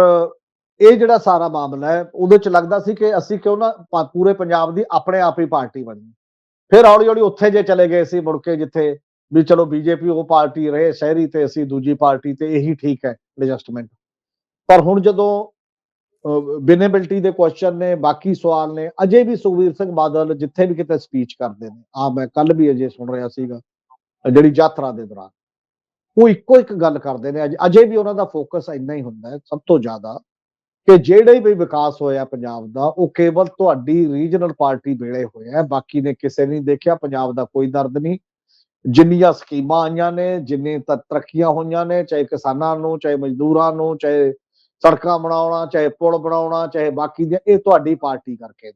ਇਹ ਜਿਹੜਾ ਸਾਰਾ ਮਾਮਲਾ ਹੈ, ਉਹਦੇ ਚ ਲੱਗਦਾ ਸੀ ਕਿ ਅਸੀਂ ਕਿਉਂ ਨਾ ਪੂਰੇ ਪੰਜਾਬ ਦੀ ਆਪਣੇ ਆਪ ਹੀ ਪਾਰਟੀ ਬਣੀ। ਫਿਰ ਹੌਲੀ ਹੌਲੀ ਉੱਥੇ ਜੇ ਚਲੇ ਗਏ ਸੀ ਮੁੜ ਕੇ ਜਿੱਥੇ ਵੀ ਚਲੋ ਬੀਜੇਪੀ ਉਹ ਪਾਰਟੀ ਰਹੇ, ਸ਼ਹਿਰੀ ਤੇ ਅਸੀਂ ਦੂਜੀ ਪਾਰਟੀ ਤੇ ਇਹੀ ਠੀਕ ਹੈ ਐਡਜਸਟਮੈਂਟ ਪਰ ਹੁਣ ਜਦੋਂ ਬਿਨੇਬਿਲਟੀ ਦੇ ਕੁਐਸਚਨ ਨੇ, ਬਾਕੀ ਸਵਾਲ ਨੇ, ਅਜੇ ਵੀ ਸੁਖਵੀਰ ਸਿੰਘ ਬਾਦਲ ਜਿੱਥੇ ਵੀ ਕਿਤੇ ਸਪੀਚ ਕਰਦੇ ਨੇ ਆ ਮੈਂ ਕੱਲ ਵੀ ਅਜੇ ਸੁਣ ਰਿਹਾ ਸੀਗਾ, ਜਿਹੜੀ ਯਾਤਰਾ ਦੇ ਦੌਰਾਨ। ਉਹ ਇੱਕੋ ਇੱਕ ਗੱਲ ਕਰਦੇ ਨੇ, ਅਜੇ- ਅਜੇ ਵੀ ਉਹਨਾਂ ਦਾ ਫੋਕਸ ਇੰਨਾ ਹੀ ਹੁੰਦਾ ਹੈ, ਸਭ ਤੋਂ ਜ਼ਿਆਦਾ ਕਿ ਜਿਹੜੇ ਵੀ ਵਿਕਾਸ ਹੋਇਆ ਪੰਜਾਬ ਦਾ, ਉਹ ਕੇਵਲ ਤੁਹਾਡੀ ਰੀਜਨਲ ਪਾਰਟੀ ਵੇਲੇ ਹੋਇਆ ਬਾਕੀ ਨੇ ਕਿਸੇ ਨਹੀਂ ਦੇਖਿਆ, ਪੰਜਾਬ ਦਾ ਕੋਈ ਦਰਦ ਨਹੀਂ। ਜਿੰਨੀਆਂ ਸਕੀਮਾਂ ਆਈਆਂ ਨੇ, ਜਿੰਨੀ ਤਰੱਕੀਆਂ ਹੋਈਆਂ ਨੇ, ਚਾਹੇ ਕਿਸਾਨਾਂ ਨੂੰ, ਚਾਹੇ ਮਜ਼ਦੂਰਾਂ ਨੂੰ, ਚਾਹੇ ਸੜਕਾਂ ਬਣਾਉਣਾ, ਚਾਹੇ ਪੁਲ ਬਣਾਉਣਾ, ਚਾਹੇ ਬਾਕੀ ਦੀਆਂ, ਇਹ ਤੁਹਾਡੀ ਪਾਰਟੀ ਕਰਕੇ।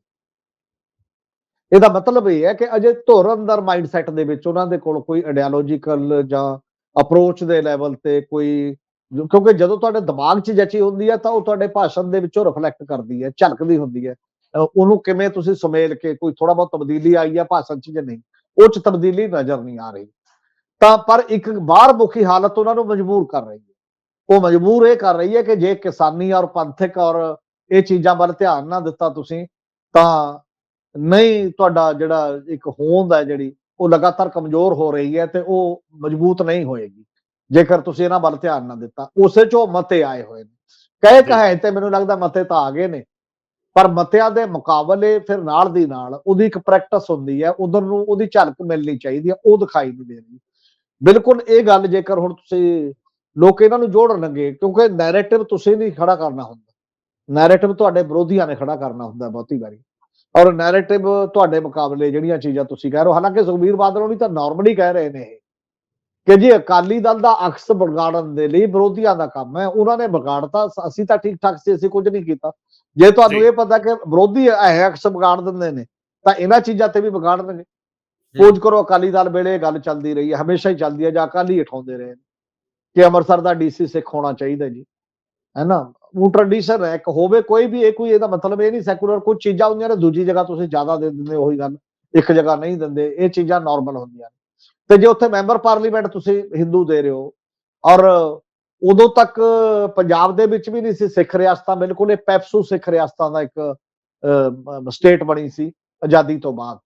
ਇਹਦਾ ਮਤਲਬ ਇਹ ਹੈ ਕਿ ਅਜੇ ਧੁਰ ਅੰਦਰ ਮਾਈਂਡਸੈਟ ਦੇ ਵਿੱਚ ਉਹਨਾਂ ਦੇ ਕੋਲ ਕੋਈ ਆਈਡੀਓਲੋਜੀਕਲ ਜਾਂ ਅਪਰੋਚ ਦੇ ਲੈਵਲ ਤੇ ਕੋਈ ਕਿਉਂਕਿ ਜਦੋਂ ਤੁਹਾਡੇ ਦਿਮਾਗ 'ਚ ਜਚੀ ਹੁੰਦੀ ਹੈ ਤਾਂ ਉਹ ਤੁਹਾਡੇ ਭਾਸ਼ਣ ਦੇ ਵਿੱਚੋਂ ਰਿਫਲੈਕਟ ਕਰਦੀ ਹੈ ਝਲਕਦੀ ਹੁੰਦੀ ਹੈ ਉਹਨੂੰ ਕਿਵੇਂ ਤੁਸੀਂ ਸੁਮੇਲ ਕੇ ਕੋਈ ਥੋੜਾ ਬਹੁਤ ਤਬਦੀਲੀ ਆਈ ਹੈ ਭਾਸ਼ਣ 'ਚ ਜਾਂ ਨਹੀਂ, ਉਹ 'ਚ ਤਬਦੀਲੀ ਨਜ਼ਰ ਨਹੀਂ ਆ ਰਹੀ। ਤਾਂ ਪਰ ਇੱਕ ਬਾਹਰ ਮੁਖੀ ਹਾਲਤ ਉਹਨਾਂ ਨੂੰ ਮਜਬੂਰ ਕਰ ਰਹੀ ਹੈ ਉਹ ਮਜਬੂਰ ਇਹ ਕਰ ਰਹੀ ਹੈ ਕਿ ਜੇ ਕਿਸਾਨੀ ਔਰ ਪੰਥਕ ਔਰ ਇਹ ਚੀਜ਼ਾਂ ਵੱਲ ਧਿਆਨ ਨਾ ਦਿੱਤਾ ਤੁਸੀਂ, ਤਾਂ ਨਹੀਂ ਤੁਹਾਡਾ ਜਿਹੜਾ ਇੱਕ ਹੋਂਦ ਹੈ ਜਿਹੜੀ, ਉਹ ਲਗਾਤਾਰ ਕਮਜ਼ੋਰ ਹੋ ਰਹੀ ਹੈ ਤੇ ਉਹ ਮਜ਼ਬੂਤ ਨਹੀਂ ਹੋਏਗੀ। ਜੇਕਰ ਤੁਸੀਂ ਇਹਨਾਂ ਵੱਲ ਧਿਆਨ ਨਾ ਦਿੱਤਾ ਉਸੇ ਚੋਂ ਮਤੇ ਆਏ ਹੋਏ ਨੇ। ਕਹੇ। ਕਹੇ ਤੇ ਮੈਨੂੰ ਲੱਗਦਾ ਮਤੇ ਤਾਂ ਆ ਗਏ ਨੇ। ਪਰ ਮਤਿਆਂ ਦੇ ਮੁਕਾਬਲੇ ਫਿਰ ਨਾਲ ਦੀ ਨਾਲ ਉਹਦੀ ਇੱਕ ਪ੍ਰੈਕਟਿਸ ਹੁੰਦੀ ਹੈ ਉਧਰ ਨੂੰ ਉਹਦੀ ਝਲਕ ਮਿਲਣੀ ਚਾਹੀਦੀ ਹੈ ਉਹ ਦਿਖਾਈ ਨਹੀਂ ਦੇ ਰਹੀ। ਬਿਲਕੁਲ ਇਹ ਗੱਲ ਜੇਕਰ ਹੁਣ ਤੁਸੀਂ ਲੋਕ ਇਹਨਾਂ ਨੂੰ ਜੋੜਨ ਲੱਗੇ ਕਿਉਂਕਿ ਨੈਰੇਟਿਵ ਤੁਸੀਂ ਨਹੀਂ ਖੜਾ ਕਰਨਾ ਹੁੰਦਾ। ਨੈਰੇਟਿਵ ਤੁਹਾਡੇ ਵਿਰੋਧੀਆਂ ਨੇ ਖੜਾ ਕਰਨਾ ਹੁੰਦਾ ਬਹੁਤੀ ਵਾਰੀ। ਔਰ ਨੈਰੇਟਿਵ ਤੁਹਾਡੇ ਮੁਕਾਬਲੇ ਜਿਹੜੀਆਂ ਚੀਜ਼ਾਂ ਤੁਸੀਂ ਕਹਿ ਰਹੇ ਹੋ ਹਾਲਾਂਕਿ ਸੁਖਬੀਰ ਬਾਦਲ ਹੋਣੀ ਤਾਂ ਨਾਰਮਲੀ ਕਹਿ ਰਹੇ ਨੇ ਇਹ। ਕਿ ਜੀ ਅਕਾਲੀ ਦਲ ਦਾ ਅਕਸ ਵਿਗਾੜਨ ਦੇ ਲਈ ਵਿਰੋਧੀਆਂ ਦਾ ਕੰਮ ਹੈ ਉਹਨਾਂ ਨੇ ਵਿਗਾੜਤਾ ਅਸੀਂ ਤਾਂ ਠੀਕ ਠਾਕ ਸੀ ਅਸੀਂ ਕੁਝ ਨਹੀਂ ਕੀਤਾ। ਜੇ ਤੁਹਾਨੂੰ। ਇਹ ਪਤਾ ਕਿ ਵਿਰੋਧੀ ਇਹ ਅਕਸ ਵਿਗਾੜ ਦਿੰਦੇ ਨੇ ਤਾਂ ਇਹਨਾਂ ਚੀਜ਼ਾਂ ਤੇ ਵੀ ਵਿਗਾੜਨਗੇ। ਖੋਜ ਕਰੋ ਅਕਾਲੀ ਦਲ ਵੇਲੇ ਇਹ ਗੱਲ ਚੱਲਦੀ ਰਹੀ ਹੈ ਹਮੇਸ਼ਾ ਹੀ ਚੱਲਦੀ ਹੈ ਜਾਂ ਅਕਾਲੀ ਉਠਾਉਂਦੇ ਰਹੇ ਨੇ। ਕਿ ਅੰਮ੍ਰਿਤਸਰ ਦਾ ਡੀਸੀ ਸਿੱਖ ਹੋਣਾ ਚਾਹੀਦਾ ਜੀ ਹੈ ਨਾ? ਉਹ ਟ੍ਰੈਡੀਸ਼ਨ ਹੈ ਇੱਕ ਹੋਵੇ ਕੋਈ ਵੀ ਇਹ ਕੋਈ ਇਹਦਾ ਮਤਲਬ ਇਹ ਨਹੀਂ ਸੈਕੂਲਰ ਕੁਝ ਚੀਜ਼ਾਂ ਹੁੰਦੀਆਂ ਨੇ ਦੂਜੀ ਜਗ੍ਹਾ ਤੁਸੀਂ ਜ਼ਿਆਦਾ ਦੇ ਦਿੰਦੇ ਉਹੀ ਗੱਲ। ਇੱਕ ਜਗ੍ਹਾ ਨਹੀਂ ਦਿੰਦੇ ਇਹ ਚੀਜ਼ਾਂ ਨਾਰਮਲ ਹੁੰਦੀਆਂ ਨੇ। ਤੇ ਜੇ ਉੱਥੇ ਮੈਂਬਰ ਪਾਰਲੀਮੈਂਟ ਤੁਸੀਂ ਹਿੰਦੂ ਦੇ ਰਹੇ ਹੋ ਔਰ ਉਦੋਂ ਤੱਕ ਪੰਜਾਬ ਦੇ ਵਿੱਚ ਵੀ ਨਹੀਂ ਸੀ ਸਿੱਖ ਰਿਆਸਤਾਂ ਬਿਲਕੁਲ ਇਹ ਪੈਪਸੂ ਸਿੱਖ ਰਿਆਸਤਾਂ ਦਾ ਇੱਕ ਸਟੇਟ ਬਣੀ ਸੀ ਆਜ਼ਾਦੀ ਤੋਂ ਬਾਅਦ।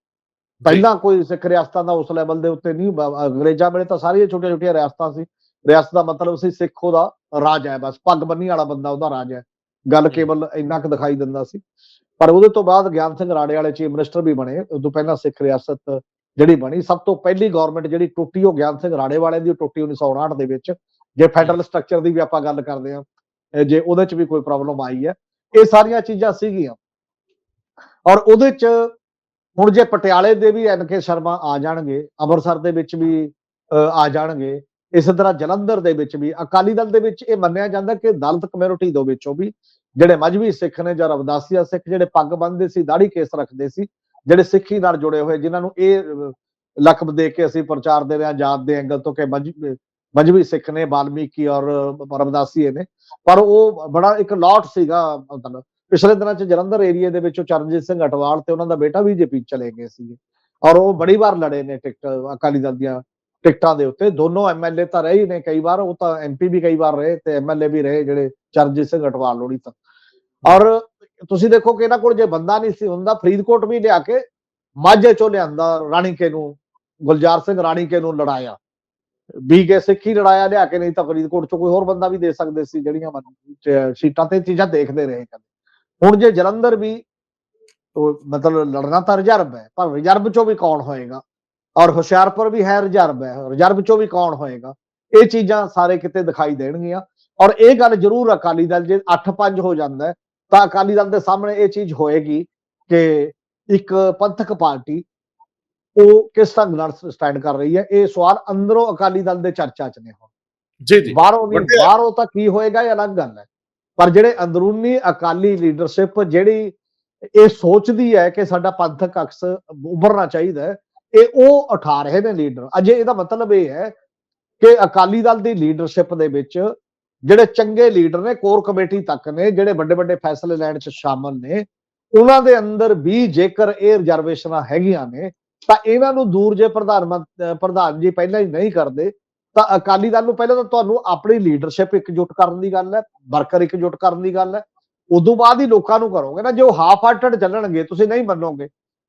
ਪਹਿਲਾਂ ਕੋਈ ਸਿੱਖ ਰਿਆਸਤਾਂ ਦਾ ਉਸ ਲੈਵਲ ਦੇ ਉੱਤੇ ਨਹੀਂ ਅੰਗਰੇਜ਼ਾਂ ਵੇਲੇ ਤਾਂ ਸਾਰੀਆਂ ਛੋਟੀਆਂ ਛੋਟੀਆਂ ਰਿਆਸਤਾਂ ਸੀ। ਰਿਆਸਤ ਦਾ ਮਤਲਬ ਸੀ ਸਿੱਖ ਉਹਦਾ ਰਾਜ ਹੈ ਬਸ ਪੱਗ ਬੰਨੀ ਵਾਲਾ ਬੰਦਾ ਉਹਦਾ ਰਾਜ ਹੈ। ਗੱਲ ਕੇਵਲ ਇੰਨਾ ਕੁ ਦਿਖਾਈ ਦਿੰਦਾ ਸੀ। ਪਰ ਉਹਦੇ ਤੋਂ ਬਾਅਦ ਗਿਆਨ ਸਿੰਘ ਰਾੜੇ ਵਾਲੇ ਚੀਫ ਮਿਨਿਸਟਰ ਵੀ ਬਣੇ ਉਦੋਂ ਪਹਿਲਾਂ ਸਿੱਖ ਰਿਆਸਤ ਜਿਹੜੀ ਬਣੀ ਸਭ ਤੋਂ ਪਹਿਲੀ ਗਵਰਨਮੈਂਟ ਜਿਹੜੀ ਟੁੱਟੀ ਉਹ ਗਿਆਨ ਸਿੰਘ ਰਾੜੇ ਵਾਲੇ ਦੀ ਟੁੱਟੀ 1959 ਦੇ ਵਿੱਚ ਜੇ ਫੈਡਰਲ ਸਟਰਕਚਰ ਦੀ ਵੀ ਆਪਾਂ ਗੱਲ ਕਰਦੇ ਹਾਂ ਜੇ ਉਹਦੇ ਚ ਵੀ ਕੋਈ ਪ੍ਰੋਬਲਮ ਆਈ ਹੈ ਇਹ ਸਾਰੀਆਂ ਚੀਜ਼ਾਂ ਸੀਗੀਆਂ। ਔਰ ਉਹਦੇ ਚ ਹੁਣ ਜੇ ਪਟਿਆਲੇ ਦੇ ਵੀ ਐਨ ਕੇ ਸ਼ਰਮਾ ਆ ਜਾਣਗੇ ਅੰਮ੍ਰਿਤਸਰ ਦੇ ਵਿੱਚ ਵੀ ਅਹ, ਆ ਜਾਣਗੇ ਇਸੇ ਤਰ੍ਹਾਂ ਜਲੰਧਰ ਦੇ ਵਿੱਚ ਵੀ ਅਕਾਲੀ ਦਲ ਦੇ ਵਿੱਚ ਇਹ ਮੰਨਿਆ ਜਾਂਦਾ ਕਿ ਦਲਿਤ ਕਮਿਊਨਿਟੀ ਦੇ ਵਿੱਚੋਂ ਵੀ ਜਿਹੜੇ ਮਜਬੀ ਸਿੱਖ ਨੇ ਜਾਂ ਰਵਦਾਸੀਆ ਸਿੱਖ ਜਿਹੜੇ ਪੱਗ ਬੰਨਦੇ ਸੀ ਦਾੜੀ ਕੇਸ ਰੱਖਦੇ ਸੀ ਜਿਹੜੇ ਸਿੱਖੀ ਨਾਲ ਜੁੜੇ ਹੋਏ, ਜਿਨ੍ਹਾਂ ਨੂੰ ਇਹ ਲਕਬ ਦੇ ਕੇ ਅਸੀਂ ਪ੍ਰਚਾਰ ਦੇ ਰਹੇ ਹਾਂ, ਜਾਤ ਦੇ ਐਂਗਲ ਤੋਂ ਕਿ ਮਜਬੀ ਸਿੱਖ ਨੇ, ਬਾਲਮੀਕੀ ਔਰ ਰਵਦਾਸੀਏ ਨੇ। ਪਰ ਉਹ ਬੜਾ ਇੱਕ ਲਾਟ ਸੀਗਾ ਮਤਲਬ। ਪਿਛਲੇ ਦਿਨਾਂ ਚ ਜਲੰਧਰ ਏਰੀਆ ਦੇ ਵਿੱਚੋਂ ਚਰਨਜੀਤ ਸਿੰਘ ਅਟਵਾਲ ਤੇ ਉਹਨਾਂ ਦਾ ਬੇਟਾ ਬੀਜੇਪੀ ਚਲੇ ਗਏ ਸੀ ਔਰ ਉਹ ਬੜੀ ਵਾਰ ਲੜੇ ਨੇ ਟਿਕਟ, ਅਕਾਲੀ ਦਲ ਦੀਆਂ ਟਿਕਟਾਂ ਦੇ ਉੱਤੇ। ਦੋਨੋਂ ਐਮਐਲਏ ਤਾਂ ਰਹੇ ਨੇ ਕਈ ਵਾਰ। ਉਹ ਤਾਂ ਐਮਪੀ ਵੀ ਕਈ ਵਾਰ ਰਹੇ ਤੇ ਐਮਐਲਏ ਵੀ ਰਹੇ ਜਿਹੜੇ ਚਰਨਜੀਤ ਸਿੰਘ ਅਟਵਾਲ ਲੋੜੀ ਤਾਂ। ਔਰ ਤੁਸੀਂ ਦੇਖੋ ਕਿ ਇਹਨਾਂ ਕੋਲ ਜੇ ਬੰਦਾ ਨਹੀਂ ਸੀ ਹੁੰਦਾ ਫਰੀਦਕੋਟ ਵੀ ਲਿਆ ਕੇ ਮਾਝੇ ਚੋਂ ਲਿਆਂਦਾ ਰਾਣੀਕੇ ਨੂੰ ਗੁਲਜ਼ਾਰ ਸਿੰਘ ਰਾਣੀਕੇ ਨੂੰ ਲੜਾਇਆ। ਵੀ ਕੇ ਸਿੱਖੀ ਲੜਾਇਆ ਲਿਆ ਕੇ ਨਹੀਂ ਤਾਂ ਫਰੀਦਕੋਟ ਚੋਂ ਕੋਈ ਹੋਰ ਬੰਦਾ ਵੀ ਦੇ ਸਕਦੇ ਸੀ ਜਿਹੜੀਆਂ ਮਨ- ਸੀਟਾਂ ਤੇ ਚੀਜ਼ਾਂ ਦੇਖਦੇ ਰਹੇ ਕਦੇ। ਹੁਣ ਜੇ ਜਲੰਧਰ ਵੀ ਮਤਲਬ ਲੜਨਾ ਤਾਂ ਰਿਜ਼ਰਵ ਹੈ ਪਰ ਰਿਜ਼ਰਵ ਚੋਂ ਵੀ ਕੌਣ ਹੋਏਗਾ? ਔਰ ਹੁਸ਼ਿਆਰਪੁਰ ਵੀ ਹੈ ਰਿਜ਼ਰਵ ਹੈ ਰਿਜ਼ਰਵ ਚੋਂ ਵੀ ਕੌਣ ਹੋਏਗਾ? ਇਹ ਚੀਜ਼ਾਂ ਸਾਰੇ ਕਿਤੇ ਦਿਖਾਈ ਦੇਣਗੀਆਂ। ਔਰ ਇਹ ਗੱਲ ਜ਼ਰੂਰ ਅਕਾਲੀ ਦਲ ਜੇ 8-5 ਹੋ ਜਾਂਦਾ ਹੈ, ਤਾਂ ਅਕਾਲੀ ਦਲ ਦੇ ਸਾਹਮਣੇ ਇਹ ਚੀਜ਼ ਹੋਏਗੀ ਕਿ ਇੱਕ ਪੰਥਕ ਪਾਰਟੀ ਉਹ ਕਿਸ ਢੰਗ ਨਾਲ ਸਟੈਂਡ ਕਰ ਰਹੀ ਹੈ? ਇਹ ਸਵਾਲ ਅੰਦਰੋਂ ਅਕਾਲੀ ਦਲ ਦੇ ਚਰਚਾ ਚ ਨੇ ਹੁਣ। ਜੀ ਜੀ। ਬਾਹਰੋਂ ਨਹੀਂ ਬਾਹਰੋਂ ਤਾਂ ਕੀ ਹੋਏਗਾ ਇਹ ਅਲੱਗ ਗੱਲ ਹੈ। ਪਰ ਜਿਹੜੇ ਅੰਦਰੂਨੀ ਅਕਾਲੀ ਲੀਡਰਸ਼ਿਪ ਜਿਹੜੀ ਇਹ ਸੋਚਦੀ ਹੈ ਕਿ ਸਾਡਾ ਪੰਥਕ ਅਕਸ ਉੱਭਰਨਾ ਚਾਹੀਦਾ ਹੈ ਇਹ ਉਹ ਉਠਾ ਰਹੇ ਨੇ ਲੀਡਰ ਅਜੇ ਇਹਦਾ ਮਤਲਬ ਇਹ ਹੈ ਕਿ ਅਕਾਲੀ ਦਲ ਦੀ ਲੀਡਰਸ਼ਿਪ ਦੇ ਵਿੱਚ ਜਿਹੜੇ ਚੰਗੇ ਲੀਡਰ ਨੇ, ਕੋਰ ਕਮੇਟੀ ਤੱਕ ਨੇ, ਜਿਹੜੇ ਵੱਡੇ ਵੱਡੇ ਫੈਸਲੇ ਲੈਣ ਚ ਸ਼ਾਮਲ ਨੇ, ਉਹਨਾਂ ਦੇ ਅੰਦਰ ਵੀ ਜੇਕਰ ਇਹ ਰਿਜ਼ਰਵੇਸ਼ਨਾਂ ਹੈਗੀਆਂ ਨੇ, ਤਾਂ ਇਹਨਾਂ ਨੂੰ ਦੂਰ ਜੇ ਪ੍ਰਧਾਨ ਮੰਤ- ਪ੍ਰਧਾਨ ਜੀ ਪਹਿਲਾਂ ਹੀ ਨਹੀਂ ਕਰਦੇ, ਤਾਂ ਅਕਾਲੀ ਦਲ ਨੂੰ ਪਹਿਲਾਂ ਤਾਂ ਤੁਹਾਨੂੰ ਆਪਣੀ ਲੀਡਰਸ਼ਿਪ ਇਕਜੁੱਟ ਕਰਨ ਦੀ ਗੱਲ ਹੈ ਵਰਕਰ ਇਕਜੁੱਟ ਕਰਨ ਦੀ ਗੱਲ ਹੈ, ਉਦੋਂ ਬਾਅਦ ਹੀ ਲੋਕਾਂ ਨੂੰ ਕਰੋਗੇ ਨਾ, ਜੋ ਹਾਫ ਹਾਰਟਡ ਚੱਲਣਗੇ, ਤੁਸੀਂ ਨਹੀਂ ਮੰਨੋਗੇ,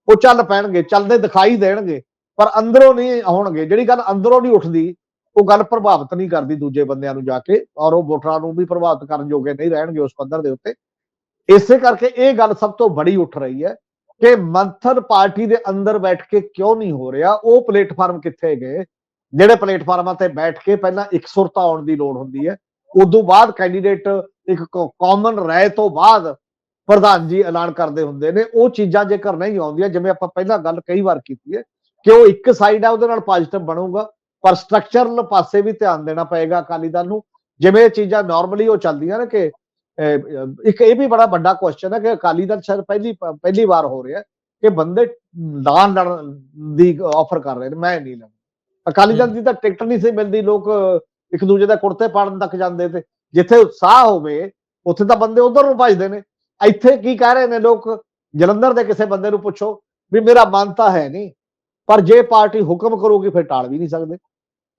ਉਹ ਚੱਲ ਪੈਣਗੇ, ਚੱਲਦੇ ਦਿਖਾਈ ਦੇਣਗੇ, ਪਰ ਅੰਦਰੋਂ ਨਹੀਂ ਹੋਣਗੇ, ਜਿਹੜੀ ਗੱਲ ਅੰਦਰੋਂ ਨਹੀਂ ਉੱਠਦੀ ਉਹ ਗੱਲ ਪ੍ਰਭਾਵਿਤ ਨਹੀਂ ਕਰਦੀ ਦੂਜੇ ਬੰਦਿਆਂ ਨੂੰ ਜਾ ਕੇ ਔਰ ਉਹ ਵੋਟਰਾਂ ਨੂੰ ਵੀ ਪ੍ਰਭਾਵਿਤ ਕਰਨ ਜੋਗੇ ਨਹੀਂ ਰਹਿਣਗੇ ਉਸ ਪੱਧਰ ਦੇ ਉੱਤੇ। ਇਸੇ ਕਰਕੇ ਇਹ ਗੱਲ ਸਭ ਤੋਂ ਬੜੀ ਉੱਠ ਰਹੀ ਹੈ ਕਿ ਮੰਥਨ ਪਾਰਟੀ ਦੇ ਅੰਦਰ ਬੈਠ ਕੇ ਕਿਉਂ ਨਹੀਂ ਹੋ ਰਿਹਾ, ਉਹ ਪਲੇਟਫਾਰਮ ਕਿੱਥੇ ਗਏ? ਜਿਹੜੇ ਪਲੇਟਫਾਰਮਾਂ ਤੇ ਬੈਠ ਕੇ ਪਹਿਲਾਂ ਇਕਸੁਰਤਾ ਆਉਣ ਦੀ ਲੋੜ ਹੁੰਦੀ ਹੈ, ਉਦੋਂ ਬਾਅਦ ਕੈਂਡੀਡੇਟ ਇੱਕ ਕਾਮਨ ਰਾਏ ਤੋਂ ਬਾਅਦ ਪ੍ਰਧਾਨ ਜੀ ਐਲਾਨ ਕਰਦੇ ਹੁੰਦੇ ਨੇ, ਉਹ ਚੀਜ਼ਾਂ ਜੇਕਰ ਨਹੀਂ ਆਉਂਦੀਆਂ, ਜਿਵੇਂ ਆਪਾਂ ਪਹਿਲਾਂ ਗੱਲ ਕਈ ਵਾਰ ਕੀਤੀ ਹੈ ਕਿ ਉਹ ਇੱਕ ਸਾਈਡ ਹੈ ਉਹਦੇ ਨਾਲ ਪੋਜ਼ਿਟਿਵ ਬਣੂਗਾ ਪਰ ਸਟਰਕਚਰਲ ਪਾਸੇ ਵੀ ਧਿਆਨ ਦੇਣਾ ਪਏਗਾ ਅਕਾਲੀ ਦਲ ਨੂੰ। ਜਿਵੇਂ ਇਹ ਚੀਜ਼ਾਂ ਨਾਰਮਲੀ ਉਹ ਚੱਲਦੀਆਂ ਨੇ ਕਿ ਇੱਕ ਇਹ ਵੀ ਬੜਾ ਵੱਡਾ ਕੁਐਸਚਨ ਹੈ ਕਿ ਅਕਾਲੀ ਦਲ ਸ਼ਾਇਦ ਪਹਿਲੀ ਪਹਿਲੀ ਵਾਰ ਹੋ ਰਿਹਾ ਕਿ ਬੰਦੇ ਨਾਂ ਲੜਨ ਦੀ ਆਫਰ ਕਰ ਰਹੇ ਨੇ। ਮੈਂ ਨਹੀਂ ਲੜਨਾ ਅਕਾਲੀ ਦਲ ਦੀ ਤਾਂ ਟਿਕਟ ਨਹੀਂ ਸੀ ਮਿਲਦੀ ਲੋਕ ਇੱਕ ਦੂਜੇ ਦਾ ਕੁੜਤੇ ਪਾੜਨ ਤੱਕ ਜਾਂਦੇ ਤੇ। ਜਿੱਥੇ ਉਤਸ਼ਾਹ ਹੋਵੇ ਉੱਥੇ ਤਾਂ ਬੰਦੇ ਉਧਰ ਨੂੰ ਭੱਜਦੇ ਨੇ। ਇੱਥੇ ਕੀ ਕਹਿ ਰਹੇ ਨੇ ਲੋਕ? ਜਲੰਧਰ ਦੇ ਕਿਸੇ ਬੰਦੇ ਨੂੰ ਪੁੱਛੋ ਵੀ ਮੇਰਾ ਮਨ ਤਾਂ ਹੈ ਨਹੀਂ ਪਰ ਜੇ ਪਾਰਟੀ ਹੁਕਮ ਕਰੂਗੀ ਫਿਰ ਟਾਲ ਵੀ ਨਹੀਂ ਸਕਦੇ।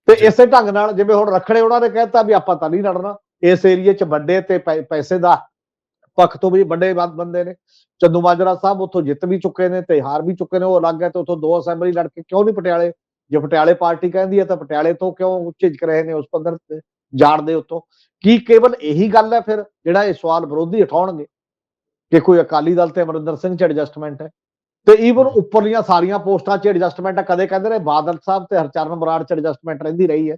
ਤੇ। ਇਸੇ ਢੰਗ ਨਾਲ ਜਿਵੇਂ ਹੁਣ ਰੱਖੜੇ ਉਹਨਾਂ ਨੇ ਕਹਿਤਾ ਵੀ ਆਪਾਂ ਤਾਂ ਨਹੀਂ ਲੜਨਾ ਇਸ ਏਰੀਏ 'ਚ ਵੱਡੇ ਤੇ ਪੈਸੇ ਦਾ ਪੱਖ ਤੋਂ ਵੀ ਵੱਡੇ ਬੰਦੇ ਨੇ। ਚੰਦੂ ਮਾਜਰਾ ਸਾਹਿਬ ਉੱਥੋਂ ਜਿੱਤ ਵੀ ਚੁੱਕੇ ਨੇ ਤੇ ਹਾਰ ਵੀ ਚੁੱਕੇ ਨੇ ਉਹ ਅਲੱਗ ਹੈ ਤੇ ਉੱਥੋਂ ਦੋ ਅਸੈਂਬਲੀ ਲੜ ਕੇ ਕਿਉਂ ਨਹੀਂ ਪਟਿਆਲੇ? ਜੇ ਪਟਿਆਲੇ ਪਾਰਟੀ ਕਹਿੰਦੀ ਹੈ ਤਾਂ ਪਟਿਆਲੇ ਤੋਂ ਕਿਉਂ ਝਿਜਕ ਰਹੇ ਨੇ ਉਸ ਪੱਧਰ ਤੇ ਜਾਣ ਦੇ ਉੱਤੋਂ? ਕੀ ਕੇਵਲ ਇਹੀ ਗੱਲ ਹੈ ਫਿਰ ਜਿਹੜਾ ਇਹ ਸਵਾਲ ਵਿਰੋਧੀ ਉਠਾਉਣਗੇ? ਕਿ ਕੋਈ ਅਕਾਲੀ ਦਲ ਤੇ ਅਮਰਿੰਦਰ ਸਿੰਘ ਚ ਐਡਜਸਟਮੈਂਟ ਹੈ? ਤੇ ਈਵਨ ਉੱਪਰਲੀਆਂ ਸਾਰੀਆਂ ਪੋਸਟਾਂ 'ਚ ਐਡਜਸਟਮੈਂਟ ਕਦੇ ਕਹਿੰਦੇ ਨੇ ਬਾਦਲ ਸਾਹਿਬ ਤੇ ਹਰਚਰਨ ਬਰਾੜ 'ਚ ਐਡਜਸਟਮੈਂਟ ਰਹਿੰਦੀ ਰਹੀ ਹੈ।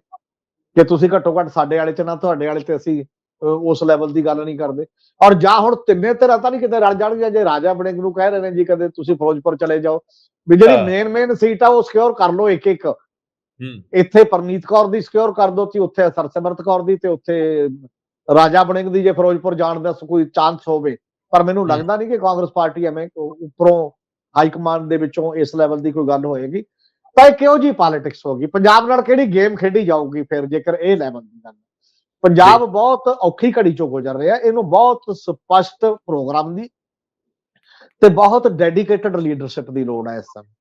ਕਿ ਤੁਸੀਂ ਘੱਟੋ ਘੱਟ ਸਾਡੇ ਵਾਲੇ 'ਚ ਨਾ ਤੁਹਾਡੇ ਵਾਲੇ ਤੇ ਅਸੀਂ ਉਸ ਲੈਵਲ ਦੀ ਗੱਲ ਨਹੀਂ ਕਰਦੇ। ਔਰ ਜਾਂ ਹੁਣ ਤਿੰਨੇ ਤਾਂ ਨਹੀਂ ਕਿਤੇ ਰਲ ਜਾਣਗੀਆਂ ਜੇ ਰਾਜਾ ਬਣੇਗ ਨੂੰ ਕਹਿ ਰਹੇ ਨੇ ਜੀ ਕਦੇ ਤੁਸੀਂ ਫਿਰੋਜ਼ਪੁਰ ਚਲੇ ਜਾਓ ਵੀ ਜਿਹੜੀ। ਮੇਨ ਮੇਨ ਸੀਟ ਆ ਉਹ ਸਿਕਿਉਰ ਕਰ ਲਓ ਇੱਕ ਇੱਕ। ਹੂੰ। ਇੱਥੇ ਪਰਨੀਤ ਕੌਰ ਦੀ ਸਿਕਿਉਰ ਕਰ ਦੋ ਤੇ ਉੱਥੇ ਸਰਸਿਮਰਤ ਕੌਰ ਦੀ ਤੇ ਉੱਥੇ ਰਾਜਾ ਬਣੇਗ ਦੀ ਜੇ ਫਿਰੋਜ਼ਪੁਰ ਜਾਣ ਦਾ ਕੋਈ ਚਾਂਸ ਹੋਵੇ। ਪਰ ਮੈਨੂੰ। ਲੱਗਦਾ ਨਹੀਂ ਕਿ ਕਾਂਗਰਸ ਪਾਰਟੀ ਐਵੇਂ ਉੱਪਰੋਂ ਹਾਈ ਕਮਾਂਡ ਦੇ ਵਿੱਚੋਂ ਇਸ ਲੈਵਲ ਦੀ ਕੋਈ ਗੱਲ ਹੋਏਗੀ। ਤਾਂ ਇਹ ਕਿਉਂ ਜੀ ਪੋਲਿਟਿਕਸ ਹੋਗੀ ਪੰਜਾਬ ਨਾਲ ਕਿਹੜੀ ਗੇਮ ਖੇਡੀ ਜਾਊਗੀ ਫਿਰ ਜੇਕਰ ਇਹ ਲੈਵਲ ਦੀ ਗੱਲ। ਪੰਜਾਬ ਬਹੁਤ ਔਖੀ ਘੜੀ ਚੋਂ ਗੁਜ਼ਰ ਰਿਹਾ ਇਹਨੂੰ ਬਹੁਤ ਸਪਸ਼ਟ ਪ੍ਰੋਗਰਾਮ ਦੀ ਤੇ ਬਹੁਤ ਡੈਡੀਕੇਟਡ ਲੀਡਰਸ਼ਿਪ ਦੀ ਲੋੜ ਹੈ ਇਸ ਸਮੇਂ।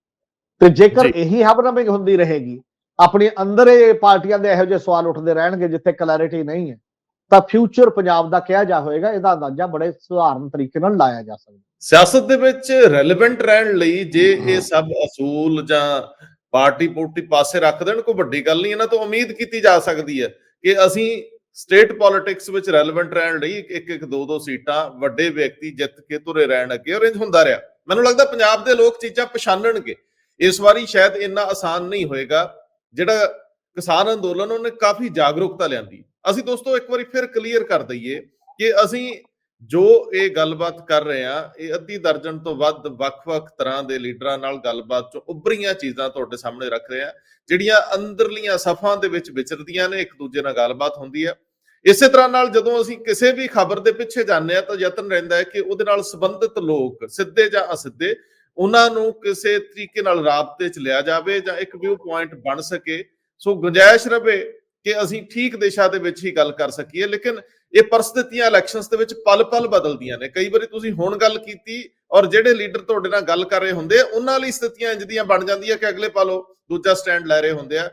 ਤੇ ਜੇਕਰ। ਇਹੀ ਹਬਨਮਿੰਗ ਹੁੰਦੀ ਰਹੇਗੀ ਆਪਣੇ ਅੰਦਰ ਇਹ ਪਾਰਟੀਆਂ ਦੇ ਇਹੋ ਜਿਹੇ ਸਵਾਲ ਉੱਠਦੇ ਰਹਿਣਗੇ ਜਿੱਥੇ ਕਲੈਰਿਟੀ ਨਹੀਂ ਹੈ। ਤਾਂ ਫਿਊਚਰ ਪੰਜਾਬ ਦਾ ਕਿਹਾ ਜਾ ਹੋਏਗਾ ਇਹਦਾ ਅੰਦਾਜ਼ਾ ਬੜੇ ਸੁਧਾਰਨ ਤਰੀਕੇ ਨਾਲ ਲਾਇਆ ਜਾ ਸਕਦਾ। ਸਿਆਸਤ ਦੇ ਵਿੱਚ ਰੈਲੇਵੈਂਟ ਰਹਿਣ ਲਈ ਜੇ ਇਹ ਸਭ ਅਸੂਲ ਜਾਂ ਪਾਰਟੀ ਪੋਟੀ ਪਾਸੇ ਰੱਖ ਦੇਣ ਕੋਈ ਵੱਡੀ ਗੱਲ ਨਹੀਂ ਇਹਨਾਂ ਤੋਂ ਉਮੀਦ ਕੀਤੀ ਜਾ ਸਕਦੀ ਹੈ ਕਿ ਅਸੀਂ ਸਟੇਟ ਪੋਲਿਟਿਕਸ ਵਿੱਚ ਰੈਲੇਵੈਂਟ ਰਹਿਣ ਲਈ ਇੱਕ ਇੱਕ ਦੋ ਦੋ ਸੀਟਾਂ ਵੱਡੇ ਵਿਅਕਤੀ ਜਿੱਤ ਕੇ ਤੁਰੇ ਰਹਿਣ ਅੱਗੇ ਔਰ ਇੰਜ ਹੁੰਦਾ ਰਿਹਾ। ਮੈਨੂੰ ਲੱਗਦਾ ਪੰਜਾਬ ਦੇ ਲੋਕ ਚੀਜ਼ਾਂ ਪਛਾਣਨਗੇ। ਇਸ ਵਾਰੀ ਸ਼ਾਇਦ ਇੰਨਾ ਆਸਾਨ ਨਹੀਂ ਹੋਏਗਾ ਜਿਹੜਾ ਕਿਸਾਨ ਅੰਦੋਲਨ ਉਹਨੇ ਕਾਫੀ ਜਾਗਰੂਕਤਾ ਲਿਆਂਦੀ। ਅਸੀਂ ਦੋਸਤੋ ਇੱਕ ਵਾਰੀ ਫਿਰ ਕਲੀਅਰ ਕਰ ਦਈਏ ਕਿ ਅਸੀਂ ਜੋ ਇਹ ਗੱਲਬਾਤ ਕਰ ਰਹੇ ਆ ਇਹ ਅੱਧੀ ਦਰਜਨ ਤੋਂ ਵੱਧ ਵੱਖ-ਵੱਖ ਤਰ੍ਹਾਂ ਦੇ ਲੀਡਰਾਂ ਨਾਲ ਗੱਲਬਾਤ ਚੋਂ ਉੱਭਰੀਆਂ ਚੀਜ਼ਾਂ ਤੁਹਾਡੇ ਸਾਹਮਣੇ ਰੱਖ ਰਹੇ ਆ ਜਿਹੜੀਆਂ ਅੰਦਰਲੀਆਂ ਸਫਾਂ ਦੇ ਵਿੱਚ ਵਿਚਰਦੀਆਂ ਨੇ, ਇੱਕ ਦੂਜੇ ਨਾਲ ਗੱਲਬਾਤ ਹੁੰਦੀ ਹੈ। ਇਸੇ ਤਰ੍ਹਾਂ ਨਾਲ ਜਦੋਂ ਅਸੀਂ ਕਿਸੇ ਵੀ ਖਬਰ ਦੇ ਪਿੱਛੇ ਜਾਂਦੇ ਆ ਤਾਂ ਯਤਨ ਰਹਿੰਦਾ ਹੈ ਕਿ ਉਹਦੇ ਨਾਲ ਸੰਬੰਧਿਤ ਲੋਕ, ਸਿੱਧੇ ਜਾਂ ਅਸਿੱਧੇ, ਉਹਨਾਂ ਨੂੰ ਕਿਸੇ ਤਰੀਕੇ ਨਾਲ ਰਾਬਤੇ 'ਚ ਲਿਆ ਜਾਵੇ ਜਾਂ ਇੱਕ ਵਿਊ ਪੁਆਇੰਟ ਬਣ ਸਕੇ। ਸੋ ਗੁੰਜਾਇਸ਼ ਰਵੇ ਕਿ ਅਸੀਂ ਠੀਕ ਦਿਸ਼ਾ ਦੇ ਵਿੱਚ ਹੀ ਗੱਲ ਕਰ ਸਕੀਏ, ਲੇਕਿਨ ਇਹ ਪਰਿਸਥਿਤੀਆਂ ਇਲੈਕਸ਼ਨਸ ਦੇ ਵਿੱਚ ਪਲ-ਪਲ ਬਦਲਦੀਆਂ ਨੇ। ਕਈ ਵਾਰੀ ਤੁਸੀਂ ਹੁਣ ਗੱਲ ਕੀਤੀ ਔਰ ਜਿਹੜੇ ਲੀਡਰ ਤੁਹਾਡੇ ਨਾਲ ਗੱਲ ਕਰ ਰਹੇ ਹੁੰਦੇ ਉਹਨਾਂ ਲਈ ਸਥਿਤੀਆਂ ਇੰਜ ਦੀਆਂ ਬਣ ਜਾਂਦੀਆਂ ਕਿ ਅਗਲੇ ਪਲ ਉਹ ਦੂਜਾ ਸਟੈਂਡ ਲੈ ਰਹੇ ਹੁੰਦੇ ਆ।